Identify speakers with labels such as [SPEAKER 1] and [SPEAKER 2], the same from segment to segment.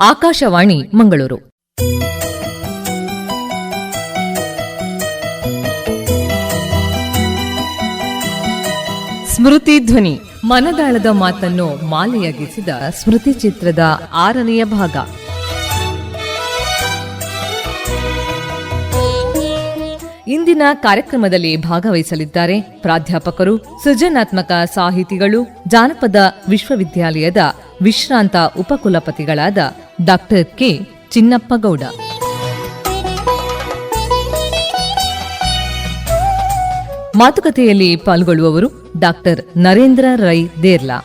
[SPEAKER 1] ಆಕಾಶವಾಣಿ ಮಂಗಳೂರು. ಸ್ಮೃತಿ ಧ್ವನಿ. ಮನದಾಳದ ಮಾತನ್ನು ಮಾಲೆಯಾಗಿಸಿದ ಸ್ಮೃತಿ ಚಿತ್ರದ ಆರನೆಯ ಭಾಗ. ಇಂದಿನ ಕಾರ್ಯಕ್ರಮದಲ್ಲಿ ಭಾಗವಹಿಸಲಿದ್ದಾರೆ ಪ್ರಾಧ್ಯಾಪಕರು, ಸೃಜನಾತ್ಮಕ ಸಾಹಿತಿಗಳು, ಜಾನಪದ ವಿಶ್ವವಿದ್ಯಾಲಯದ ವಿಶ್ರಾಂತ ಉಪಕುಲಪತಿಗಳಾದ ಡಾಕ್ಟರ್ ಕೆ ಚಿನ್ನಪ್ಪಗೌಡ ಮಾತುಕತೆಯಲ್ಲಿ ಪಾಲ್ಗೊಳ್ಳುವವರು ಡಾಕ್ಟರ್ ನರೇಂದ್ರ ರೈ ದೇರ್ಲಾ.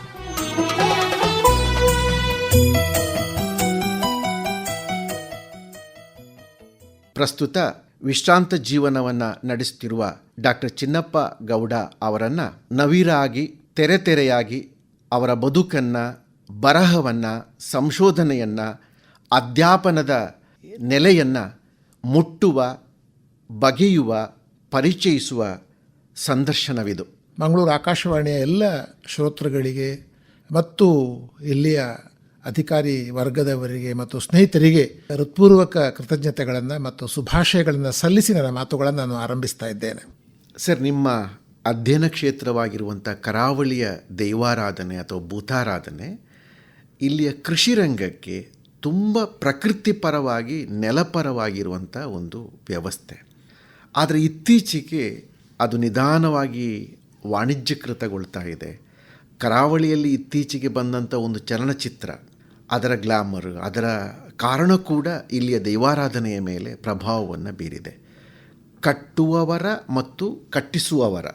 [SPEAKER 2] ಪ್ರಸ್ತುತ ವಿಶ್ರಾಂತ ಜೀವನವನ್ನು ನಡೆಸುತ್ತಿರುವ ಡಾಕ್ಟರ್ ಚಿನ್ನಪ್ಪ ಗೌಡ ಅವರನ್ನು ನವಿರಾಗಿ ತೆರೆ ತೆರೆಯಾಗಿ ಅವರ ಬದುಕನ್ನು, ಬರಹವನ್ನು, ಸಂಶೋಧನೆಯನ್ನು ಅಧ್ಯಾಪನದ ನೆಲೆಯನ್ನು ಮುಟ್ಟುವ ಬಗೆಯುವ ಪರಿಚಯಿಸುವ ಸಂದರ್ಶನವಿದು.
[SPEAKER 3] ಮಂಗಳೂರು ಆಕಾಶವಾಣಿಯ ಎಲ್ಲ ಶ್ರೋತೃಗಳಿಗೆ ಮತ್ತು ಇಲ್ಲಿಯ ಅಧಿಕಾರಿ ವರ್ಗದವರಿಗೆ ಮತ್ತು ಸ್ನೇಹಿತರಿಗೆ ಹೃತ್ಪೂರ್ವಕ ಕೃತಜ್ಞತೆಗಳನ್ನು ಮತ್ತು ಶುಭಾಶಯಗಳನ್ನು ಸಲ್ಲಿಸಿ ನನ್ನ ಮಾತುಗಳನ್ನು ನಾನು ಆರಂಭಿಸ್ತಾ ಇದ್ದೇನೆ.
[SPEAKER 2] ಸರ್ ನಿಮ್ಮ ಅಧ್ಯಯನ ಕ್ಷೇತ್ರವಾಗಿರುವಂಥ ಕರಾವಳಿಯ ದೈವಾರಾಧನೆ ಅಥವಾ ಭೂತಾರಾಧನೆ ಇಲ್ಲಿಯ ಕೃಷಿ ರಂಗಕ್ಕೆ ತುಂಬ ಪ್ರಕೃತಿಪರವಾಗಿ ನೆಲಪರವಾಗಿರುವಂಥ ಒಂದು ವ್ಯವಸ್ಥೆ. ಆದರೆ ಇತ್ತೀಚೆಗೆ ಅದು ನಿಧಾನವಾಗಿ ವಾಣಿಜ್ಯಕೃತಗೊಳ್ತಾ ಇದೆ. ಕರಾವಳಿಯಲ್ಲಿ ಇತ್ತೀಚೆಗೆ ಬಂದಂಥ ಒಂದು ಚಲನಚಿತ್ರ, ಅದರ ಗ್ಲಾಮರ್, ಅದರ ಕಾರಣ ಕೂಡ ಇಲ್ಲಿಯ ದೈವಾರಾಧನೆಯ ಮೇಲೆ ಪ್ರಭಾವವನ್ನು ಬೀರಿದೆ. ಕಟ್ಟುವವರ ಮತ್ತು ಕಟ್ಟಿಸುವವರ,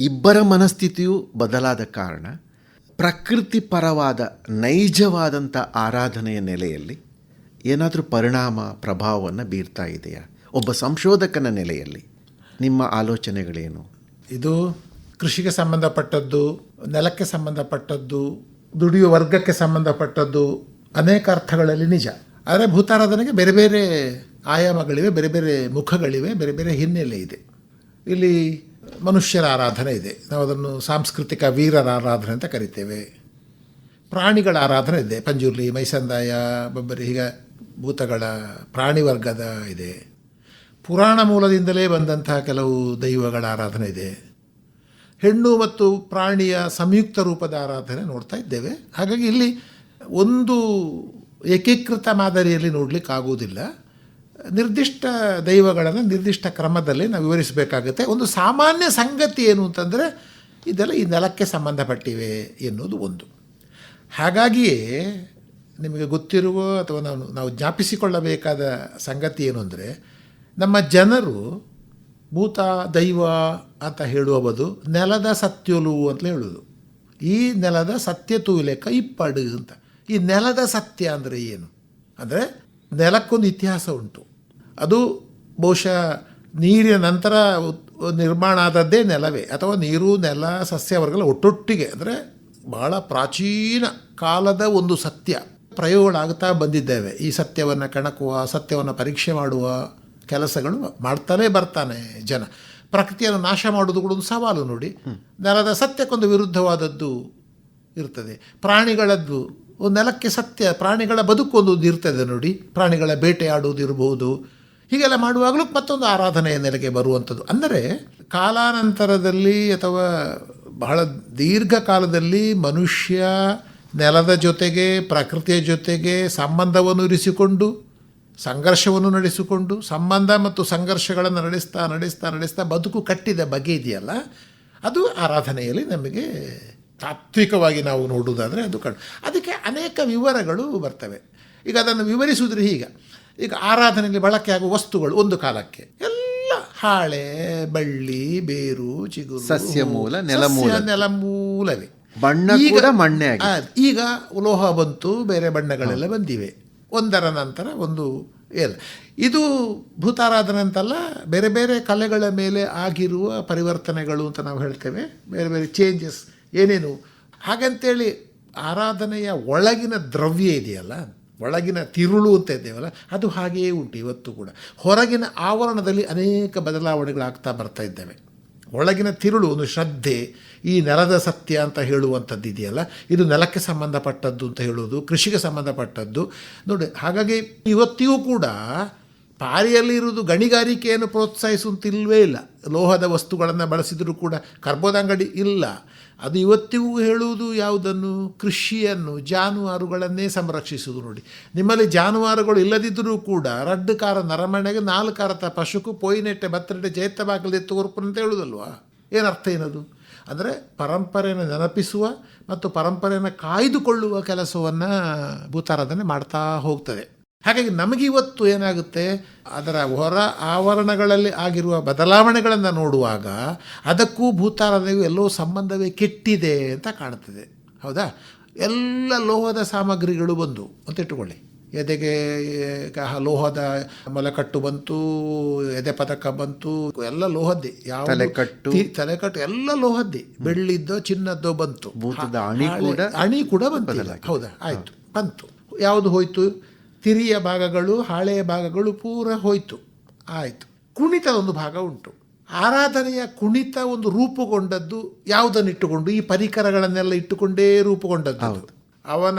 [SPEAKER 2] ಇಬ್ಬರ ಮನಸ್ಥಿತಿಯು ಬದಲಾದ ಕಾರಣ ಪ್ರಕೃತಿಪರವಾದ ನೈಜವಾದಂಥ ಆರಾಧನೆಯ ನೆಲೆಯಲ್ಲಿ ಏನಾದರೂ ಪರಿಣಾಮ, ಪ್ರಭಾವವನ್ನು ಬೀರ್ತಾ ಇದೆಯಾ? ಒಬ್ಬ ಸಂಶೋಧಕನ ನೆಲೆಯಲ್ಲಿ ನಿಮ್ಮ ಆಲೋಚನೆಗಳೇನು?
[SPEAKER 3] ಇದು ಕೃಷಿಗೆ ಸಂಬಂಧಪಟ್ಟದ್ದು, ನೆಲಕ್ಕೆ ಸಂಬಂಧಪಟ್ಟದ್ದು, ದುಡಿಯುವ ವರ್ಗಕ್ಕೆ ಸಂಬಂಧಪಟ್ಟದ್ದು ಅನೇಕ ಅರ್ಥಗಳಲ್ಲಿ ನಿಜ. ಆದರೆ ಭೂತಾರಾಧನೆಗೆ ಬೇರೆ ಬೇರೆ ಆಯಾಮಗಳಿವೆ, ಬೇರೆ ಬೇರೆ ಮುಖಗಳಿವೆ, ಬೇರೆ ಬೇರೆ ಹಿನ್ನೆಲೆ ಇದೆ. ಇಲ್ಲಿ ಮನುಷ್ಯರ ಆರಾಧನೆ ಇದೆ. ನಾವು ಅದನ್ನು ಸಾಂಸ್ಕೃತಿಕ ವೀರರ ಆರಾಧನೆ ಅಂತ ಕರಿತೇವೆ. ಪ್ರಾಣಿಗಳ ಆರಾಧನೆ ಇದೆ. ಪಂಜುರ್ಲಿ, ಮೈಸಂದಾಯ, ಬಬ್ಬರಿ, ಹೀಗೆ ಭೂತಗಳ ಪ್ರಾಣಿ ವರ್ಗದ ಇದೆ. ಪುರಾಣ ಮೂಲದಿಂದಲೇ ಬಂದಂತಹ ಕೆಲವು ದೈವಗಳ ಆರಾಧನೆ ಇದೆ. ಹೆಣ್ಣು ಮತ್ತು ಪ್ರಾಣಿಯ ಸಂಯುಕ್ತ ರೂಪದ ಆರಾಧನೆ ನೋಡ್ತಾ ಇದ್ದೇವೆ. ಹಾಗಾಗಿ ಇಲ್ಲಿ ಒಂದು ಏಕೀಕೃತ ಮಾದರಿಯಲ್ಲಿ ನೋಡಲಿಕ್ಕಾಗುವುದಿಲ್ಲ. ನಿರ್ದಿಷ್ಟ ದೈವಗಳನ್ನು ನಿರ್ದಿಷ್ಟ ಕ್ರಮದಲ್ಲಿ ನಾವು ವಿವರಿಸಬೇಕಾಗುತ್ತೆ. ಒಂದು ಸಾಮಾನ್ಯ ಸಂಗತಿ ಏನು ಅಂತಂದರೆ, ಇದೆಲ್ಲ ಈ ನೆಲಕ್ಕೆ ಸಂಬಂಧಪಟ್ಟಿವೆ ಎನ್ನುವುದು ಒಂದು. ಹಾಗಾಗಿಯೇ ನಿಮಗೆ ಗೊತ್ತಿರುವ ಅಥವಾ ನಾವು ನಾವು ಜ್ಞಾಪಿಸಿಕೊಳ್ಳಬೇಕಾದ ಸಂಗತಿ ಏನು ಅಂದರೆ, ನಮ್ಮ ಜನರು ಭೂತ, ದೈವ ಅಂತ ಹೇಳುವ ಬದು ನೆಲದ ಸತ್ಯಲು ಅಂತ ಹೇಳೋದು. ಈ ನೆಲದ ಸತ್ಯ ತೂಲೆಕ ಇಪ್ಪಡು ಅಂತ. ಈ ನೆಲದ ಸತ್ಯ ಅಂದರೆ ಏನು? ಅಂದರೆ ನೆಲಕ್ಕೊಂದು ಇತಿಹಾಸ ಉಂಟು. ಅದು ಬಹುಶಃ ನೀರಿನ ನಂತರ ನಿರ್ಮಾಣ ಆದದ್ದೇ ನೆಲವೇ ಅಥವಾ ನೀರು ನೆಲ ಸಸ್ಯವರ್ಗಗಳ ಒಟ್ಟೊಟ್ಟಿಗೆ ಅಂದರೆ ಬಹಳ ಪ್ರಾಚೀನ ಕಾಲದ ಒಂದು ಸತ್ಯ. ಪ್ರಯೋಗಗಳಾಗ್ತಾ ಬಂದಿದ್ದೇವೆ. ಈ ಸತ್ಯವನ್ನು ಕಣಕುವ ಸತ್ಯವನ್ನು ಪರೀಕ್ಷೆ ಮಾಡುವ ಕೆಲಸಗಳು ಮಾಡ್ತಾನೇ ಬರ್ತಾನೆ ಜನ. ಪ್ರಕೃತಿಯನ್ನು ನಾಶ ಮಾಡೋದು ಕೂಡ ಒಂದು ಸವಾಲು ನೋಡಿ. ನೆಲದ ಸತ್ಯಕ್ಕೊಂದು ವಿರುದ್ಧವಾದದ್ದು ಇರ್ತದೆ. ಪ್ರಾಣಿಗಳದ್ದು ನೆಲಕ್ಕೆ ಸತ್ಯ ಪ್ರಾಣಿಗಳ ಬದುಕೊಂದು ಇರ್ತದೆ ನೋಡಿ. ಪ್ರಾಣಿಗಳ ಬೇಟೆಯಾಡುವುದು ಇರಬಹುದು ಹೀಗೆಲ್ಲ ಮಾಡುವಾಗಲೂ ಮತ್ತೊಂದು ಆರಾಧನೆಯ ನೆಲೆಗೆ ಬರುವಂಥದ್ದು. ಅಂದರೆ ಕಾಲಾನಂತರದಲ್ಲಿ ಅಥವಾ ಬಹಳ ದೀರ್ಘಕಾಲದಲ್ಲಿ ಮನುಷ್ಯ ನೆಲದ ಜೊತೆಗೆ, ಪ್ರಕೃತಿಯ ಜೊತೆಗೆ ಸಂಬಂಧವನ್ನು ಇರಿಸಿಕೊಂಡು, ಸಂಘರ್ಷವನ್ನು ನಡೆಸಿಕೊಂಡು, ಸಂಬಂಧ ಮತ್ತು ಸಂಘರ್ಷಗಳನ್ನು ನಡೆಸ್ತಾ ನಡೆಸ್ತಾ ನಡೆಸ್ತಾ ಬದುಕು ಕಟ್ಟಿದ ಬಗೆ ಇದೆಯಲ್ಲ, ಅದು ಆರಾಧನೆಯಲ್ಲಿ ನಮಗೆ ತಾತ್ವಿಕವಾಗಿ ನಾವು ನೋಡುವುದಾದರೆ ಅದು ಕಂಡು ಅದಕ್ಕೆ ಅನೇಕ ವಿವರಗಳು ಬರ್ತವೆ. ಈಗ ಅದನ್ನು ವಿವರಿಸುವುದ್ರೆ ಹೀಗೆ. ಈಗ ಆರಾಧನೆಯಲ್ಲಿ ಬಳಕೆ ಆಗುವ ವಸ್ತುಗಳು ಒಂದು ಕಾಲಕ್ಕೆ. ಎಲ್ಲ ಹಾಳೆ ಬಳ್ಳಿ ಬೇರು ಚಿಗುರು
[SPEAKER 2] ಸಸ್ಯ ಮೂಲ, ನೆಲಮೂಲ.
[SPEAKER 3] ನೆಲಮೂಲವೇ
[SPEAKER 2] ಬಣ್ಣ
[SPEAKER 3] ಈಗ-
[SPEAKER 2] ಮಣ್ಣೆ.
[SPEAKER 3] ಈಗ ಲೋಹ ಬಂತು ಬೇರೆ ಬಣ್ಣಗಳೆಲ್ಲ ಬಂದಿವೆ. ಒಂದರ ನಂತರ ಒಂದು ಏನು ಇದು ಭೂತಾರಾಧನೆ ಅಂತಲ್ಲ ಬೇರೆ ಬೇರೆ ಕಲೆಗಳ ಮೇಲೆ ಆಗಿರುವ ಪರಿವರ್ತನೆಗಳು ಅಂತ ನಾವು ಹೇಳ್ತೇವೆ. ಬೇರೆ ಬೇರೆ ಚೇಂಜಸ್ ಏನೇನು. ಹಾಗಂತೇಳಿ ಆರಾಧನೆಯ ಒಳಗಿನ ದ್ರವ್ಯ ಇದೆಯಲ್ಲ? ಒಳಗಿನ ತಿರುಳು ಅಂತ ಇದ್ದೇವಲ್ಲ, ಅದು ಹಾಗೆಯೇ ಉಂಟು ಇವತ್ತು ಕೂಡ. ಹೊರಗಿನ ಆವರಣದಲ್ಲಿ ಅನೇಕ ಬದಲಾವಣೆಗಳಾಗ್ತಾ ಬರ್ತಾ ಇದ್ದೇವೆ. ಒಳಗಿನ ತಿರುಳು ಒಂದು ಶ್ರದ್ಧೆ, ಈ ನೆಲದ ಸತ್ಯ ಅಂತ ಹೇಳುವಂಥದ್ದು ಇದೆಯಲ್ಲ, ಇದು ನೆಲಕ್ಕೆ ಸಂಬಂಧಪಟ್ಟದ್ದು ಅಂತ ಹೇಳೋದು ಕೃಷಿಗೆ ಸಂಬಂಧಪಟ್ಟದ್ದು. ನೋಡಿ, ಹಾಗಾಗಿ ಇವತ್ತಿಗೂ ಕೂಡ ಪಾರಿಯಲ್ಲಿ ಇರುವುದು ಗಣಿಗಾರಿಕೆಯನ್ನು ಪ್ರೋತ್ಸಾಹಿಸುವಂತಿಲ್ವೇ ಇಲ್ಲ. ಲೋಹದ ವಸ್ತುಗಳನ್ನು ಬಳಸಿದರೂ ಕೂಡ ಕರ್ಬೋದಂಗಡಿ ಇಲ್ಲ. ಅದು ಇವತ್ತಿಗೂ ಹೇಳುವುದು ಯಾವುದನ್ನು? ಕೃಷಿಯನ್ನು, ಜಾನುವಾರುಗಳನ್ನೇ ಸಂರಕ್ಷಿಸುವುದು ನೋಡಿ. ನಿಮ್ಮಲ್ಲಿ ಜಾನುವಾರುಗಳು ಇಲ್ಲದಿದ್ದರೂ ಕೂಡ ರಡ್ಡು ಕಾರ ನರಮಣೆಗೆ ನಾಲ್ಕು ಕಾರತ ಪಶುಕು ಪೊಯ್ನೆಟ್ಟೆ ಬತ್ತರೆಟ್ಟೆ ಜೈತ ಬಾಕಲಿ ತೋರ್ಪು ಅಂತ ಹೇಳುವುದಲ್ವಾ ಏನರ್ಥ ಏನದು? ಅಂದರೆ ಪರಂಪರೆಯನ್ನು ನೆನಪಿಸುವ ಮತ್ತು ಪರಂಪರೆಯನ್ನು ಕಾಯ್ದುಕೊಳ್ಳುವ ಕೆಲಸವನ್ನು ಭೂತಾರಾಧನೆ ಮಾಡ್ತಾ ಹೋಗ್ತದೆ. ಹಾಗಾಗಿ ನಮಗೆ ಇವತ್ತು ಏನಾಗುತ್ತೆ? ಅದರ ಹೊರ ಆವರಣಗಳಲ್ಲಿ ಆಗಿರುವ ಬದಲಾವಣೆಗಳನ್ನು ನೋಡುವಾಗ ಅದಕ್ಕೂ ಭೂತಾರಾಧನೆಗೂ ಎಲ್ಲೋ ಸಂಬಂಧವೇ ಕೆಟ್ಟಿದೆ ಅಂತ ಕಾಣುತ್ತದೆ ಹೌದಾ? ಎಲ್ಲ ಲೋಹದ ಸಾಮಗ್ರಿಗಳು ಬಂದು ಅಂತ ಇಟ್ಟುಕೊಳ್ಳಿ. ಎದೆಗೆ ಲೋಹದ ಮಲಕಟ್ಟು ಬಂತು ಎದೆ ಪದಕ ಬಂತು ಎಲ್ಲ ಲೋಹದ್ದೇ. ಯಾವ
[SPEAKER 2] ತಲೆಕಟ್ಟು.
[SPEAKER 3] ತಲೆಕಟ್ಟು ಎಲ್ಲ ಲೋಹದ್ದೇ. ಬೆಳ್ಳಿದ್ದೋ ಚಿನ್ನದ್ದೋ ಬಂತು.
[SPEAKER 2] ಭೂತದ ಅಣಿ ಕೂಡ
[SPEAKER 3] ಅಣಿ ಕೂಡ ಬಂತಿಲ್ಲ. ಹೌದಾ? ಆಯ್ತು. ಬಂತು. ಯಾವುದು ಹೋಯ್ತು? ತಿರಿಯ ಭಾಗಗಳು ಹಾಳೆಯ ಭಾಗಗಳು ಪೂರ ಹೋಯಿತು. ಆಯಿತು. ಕುಣಿತ ಒಂದು ಭಾಗ ಉಂಟು. ಆರಾಧನೆಯ ಕುಣಿತ ಒಂದು ರೂಪುಗೊಂಡದ್ದು ಯಾವುದನ್ನು ಇಟ್ಟುಕೊಂಡು? ಈ ಪರಿಕರಗಳನ್ನೆಲ್ಲ ಇಟ್ಟುಕೊಂಡೇ ರೂಪುಗೊಂಡದ್ದು. ಅವನ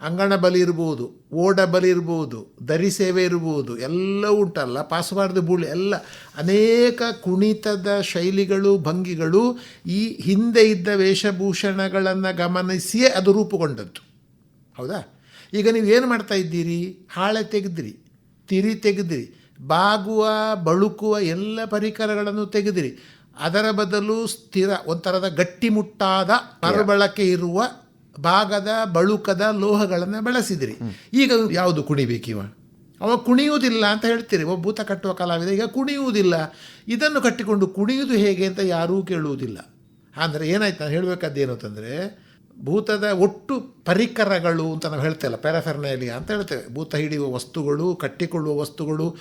[SPEAKER 3] ಅಂಗಣ ಬಲಿ ಇರ್ಬೋದು ಓಡ ಬಲಿ ಇರ್ಬೋದು ದರಿ ಸೇವೆ ಇರ್ಬೋದು ಎಲ್ಲ ಉಂಟಲ್ಲ. ಪಾಸುವಾರದ ಬೂಳಿ ಎಲ್ಲ. ಅನೇಕ ಕುಣಿತದ ಶೈಲಿಗಳು ಭಂಗಿಗಳು ಈ ಹಿಂದೆ ಇದ್ದ ವೇಷಭೂಷಣಗಳನ್ನು ಗಮನಿಸಿಯೇ ಅದು ರೂಪುಗೊಂಡದ್ದು. ಹೌದಾ? ಈಗ ನೀವು ಏನು ಮಾಡ್ತಾ ಇದ್ದೀರಿ? ಹಾಳೆ ತೆಗೆದ್ರಿ, ತಿರಿ ತೆಗೆದ್ರಿ, ಬಾಗುವ, ಬಳುಕುವ ಎಲ್ಲ ಪರಿಕರಗಳನ್ನು ತೆಗೆದಿರಿ. ಅದರ ಬದಲು ಸ್ಥಿರ, ಒಂಥರದ ಗಟ್ಟಿಮುಟ್ಟಾದ ಮರುಬಳಕೆ ಇರುವ ಭಾಗದ, ಬಳುಕದ ಲೋಹಗಳನ್ನು ಬಳಸಿದಿರಿ. ಈಗ ಯಾವುದು ಕುಣಿಬೇಕಿವ? ಅವ ಕುಣಿಯುವುದಿಲ್ಲ ಅಂತ ಹೇಳ್ತೀರಿ. ಒಬ್ಬ ಭೂತ ಕಟ್ಟುವ ಕಲಾವಿದ, ಈಗ ಕುಣಿಯುವುದಿಲ್ಲ. ಇದನ್ನು ಕಟ್ಟಿಕೊಂಡು ಕುಣಿಯುವುದು ಹೇಗೆ ಅಂತ ಯಾರೂ ಕೇಳುವುದಿಲ್ಲ. ಅಂದರೆ ಏನಾಯ್ತು? ನಾನು ಹೇಳಬೇಕಾದ್ದೇನು ಅಂತಂದರೆ ಭೂತದ ಒಟ್ಟು ಪರಿಕರಗಳು ಅಂತ ನಾವು ಹೇಳ್ತೇವಲ್ಲ ಪ್ಯಾರಾಫೆರ್ನೇಲಿಯಾ ಅಂತ ಹೇಳ್ತೇವೆ. ಭೂತ ಹಿಡಿಯುವ ವಸ್ತುಗಳು ಕಟ್ಟಿಕೊಳ್ಳುವ ವಸ್ತುಗಳು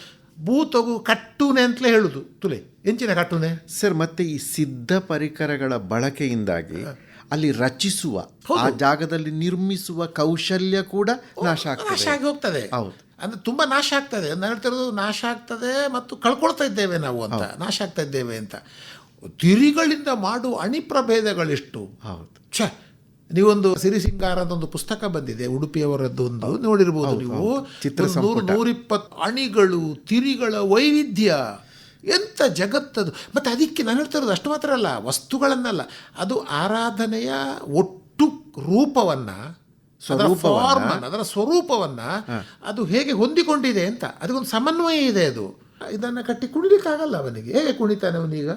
[SPEAKER 3] ಭೂತವು ಕಟ್ಟುನೆ ಅಂತಲೇ ಹೇಳುದು ತುಲೆ. ಎಂಚಿನ ಕಟ್ಟುನೆ?
[SPEAKER 2] ಸರ್ ಮತ್ತೆ ಈ ಸಿದ್ಧ ಪರಿಕರಗಳ ಬಳಕೆಯಿಂದಾಗಿ ಅಲ್ಲಿ ರಚಿಸುವ ಆ ಜಾಗದಲ್ಲಿ ನಿರ್ಮಿಸುವ ಕೌಶಲ್ಯ ಕೂಡ ನಾಶ
[SPEAKER 3] ನಾಶ ಆಗಿ ಹೋಗ್ತದೆ.
[SPEAKER 2] ಹೌದು.
[SPEAKER 3] ಅಂದ್ರೆ ತುಂಬಾ ನಾಶ ಆಗ್ತದೆ. ನಾನು ಹೇಳ್ತಿರೋದು ನಾಶ ಆಗ್ತದೆ ಮತ್ತು ಕಳ್ಕೊಳ್ತಾ ಇದ್ದೇವೆ ನಾವು ಅಂತ. ನಾಶ ಆಗ್ತಾ ಇದ್ದೇವೆ ಅಂತ. ತಿರಿಗಳಿಂದ ಮಾಡುವ ಅಣಿಪ್ರಭೇದಗಳೆಷ್ಟು.
[SPEAKER 2] ಹೌದು.
[SPEAKER 3] ಛ ನೀವೊಂದು ಸಿರಿಸಿಂಗಾರ ಅಂತ ಒಂದು ಪುಸ್ತಕ ಬಂದಿದೆ ಉಡುಪಿಯವರದ್ದು ಒಂದು. ನೋಡಿರ್ಬೋದು ನೀವು. ನೂರು ನೂರಿಪ್ಪತ್ತು ಅಣಿಗಳು ತಿರಿಗಳ ವೈವಿಧ್ಯ. ಎಂಥ ಜಗತ್ತದು. ಮತ್ತು ಅದಕ್ಕೆ ನಾನು ಹೇಳ್ತಾ ಇರೋದು ಅಷ್ಟು ಮಾತ್ರ ಅಲ್ಲ ವಸ್ತುಗಳನ್ನಲ್ಲ. ಅದು ಆರಾಧನೆಯ ಒಟ್ಟು ರೂಪವನ್ನು ಅದರ ಅದರ ಸ್ವರೂಪವನ್ನ ಅದು ಹೇಗೆ ಹೊಂದಿಕೊಂಡಿದೆ ಅಂತ. ಅದಕ್ಕೊಂದು ಸಮನ್ವಯ ಇದೆ ಅದು. ಇದನ್ನು ಕಟ್ಟಿ ಕುಣಿಲಿಕ್ಕಾಗಲ್ಲ ಅವನಿಗೆ. ಹೇಗೆ ಕುಣಿತಾನೆ ಅವನೀಗ?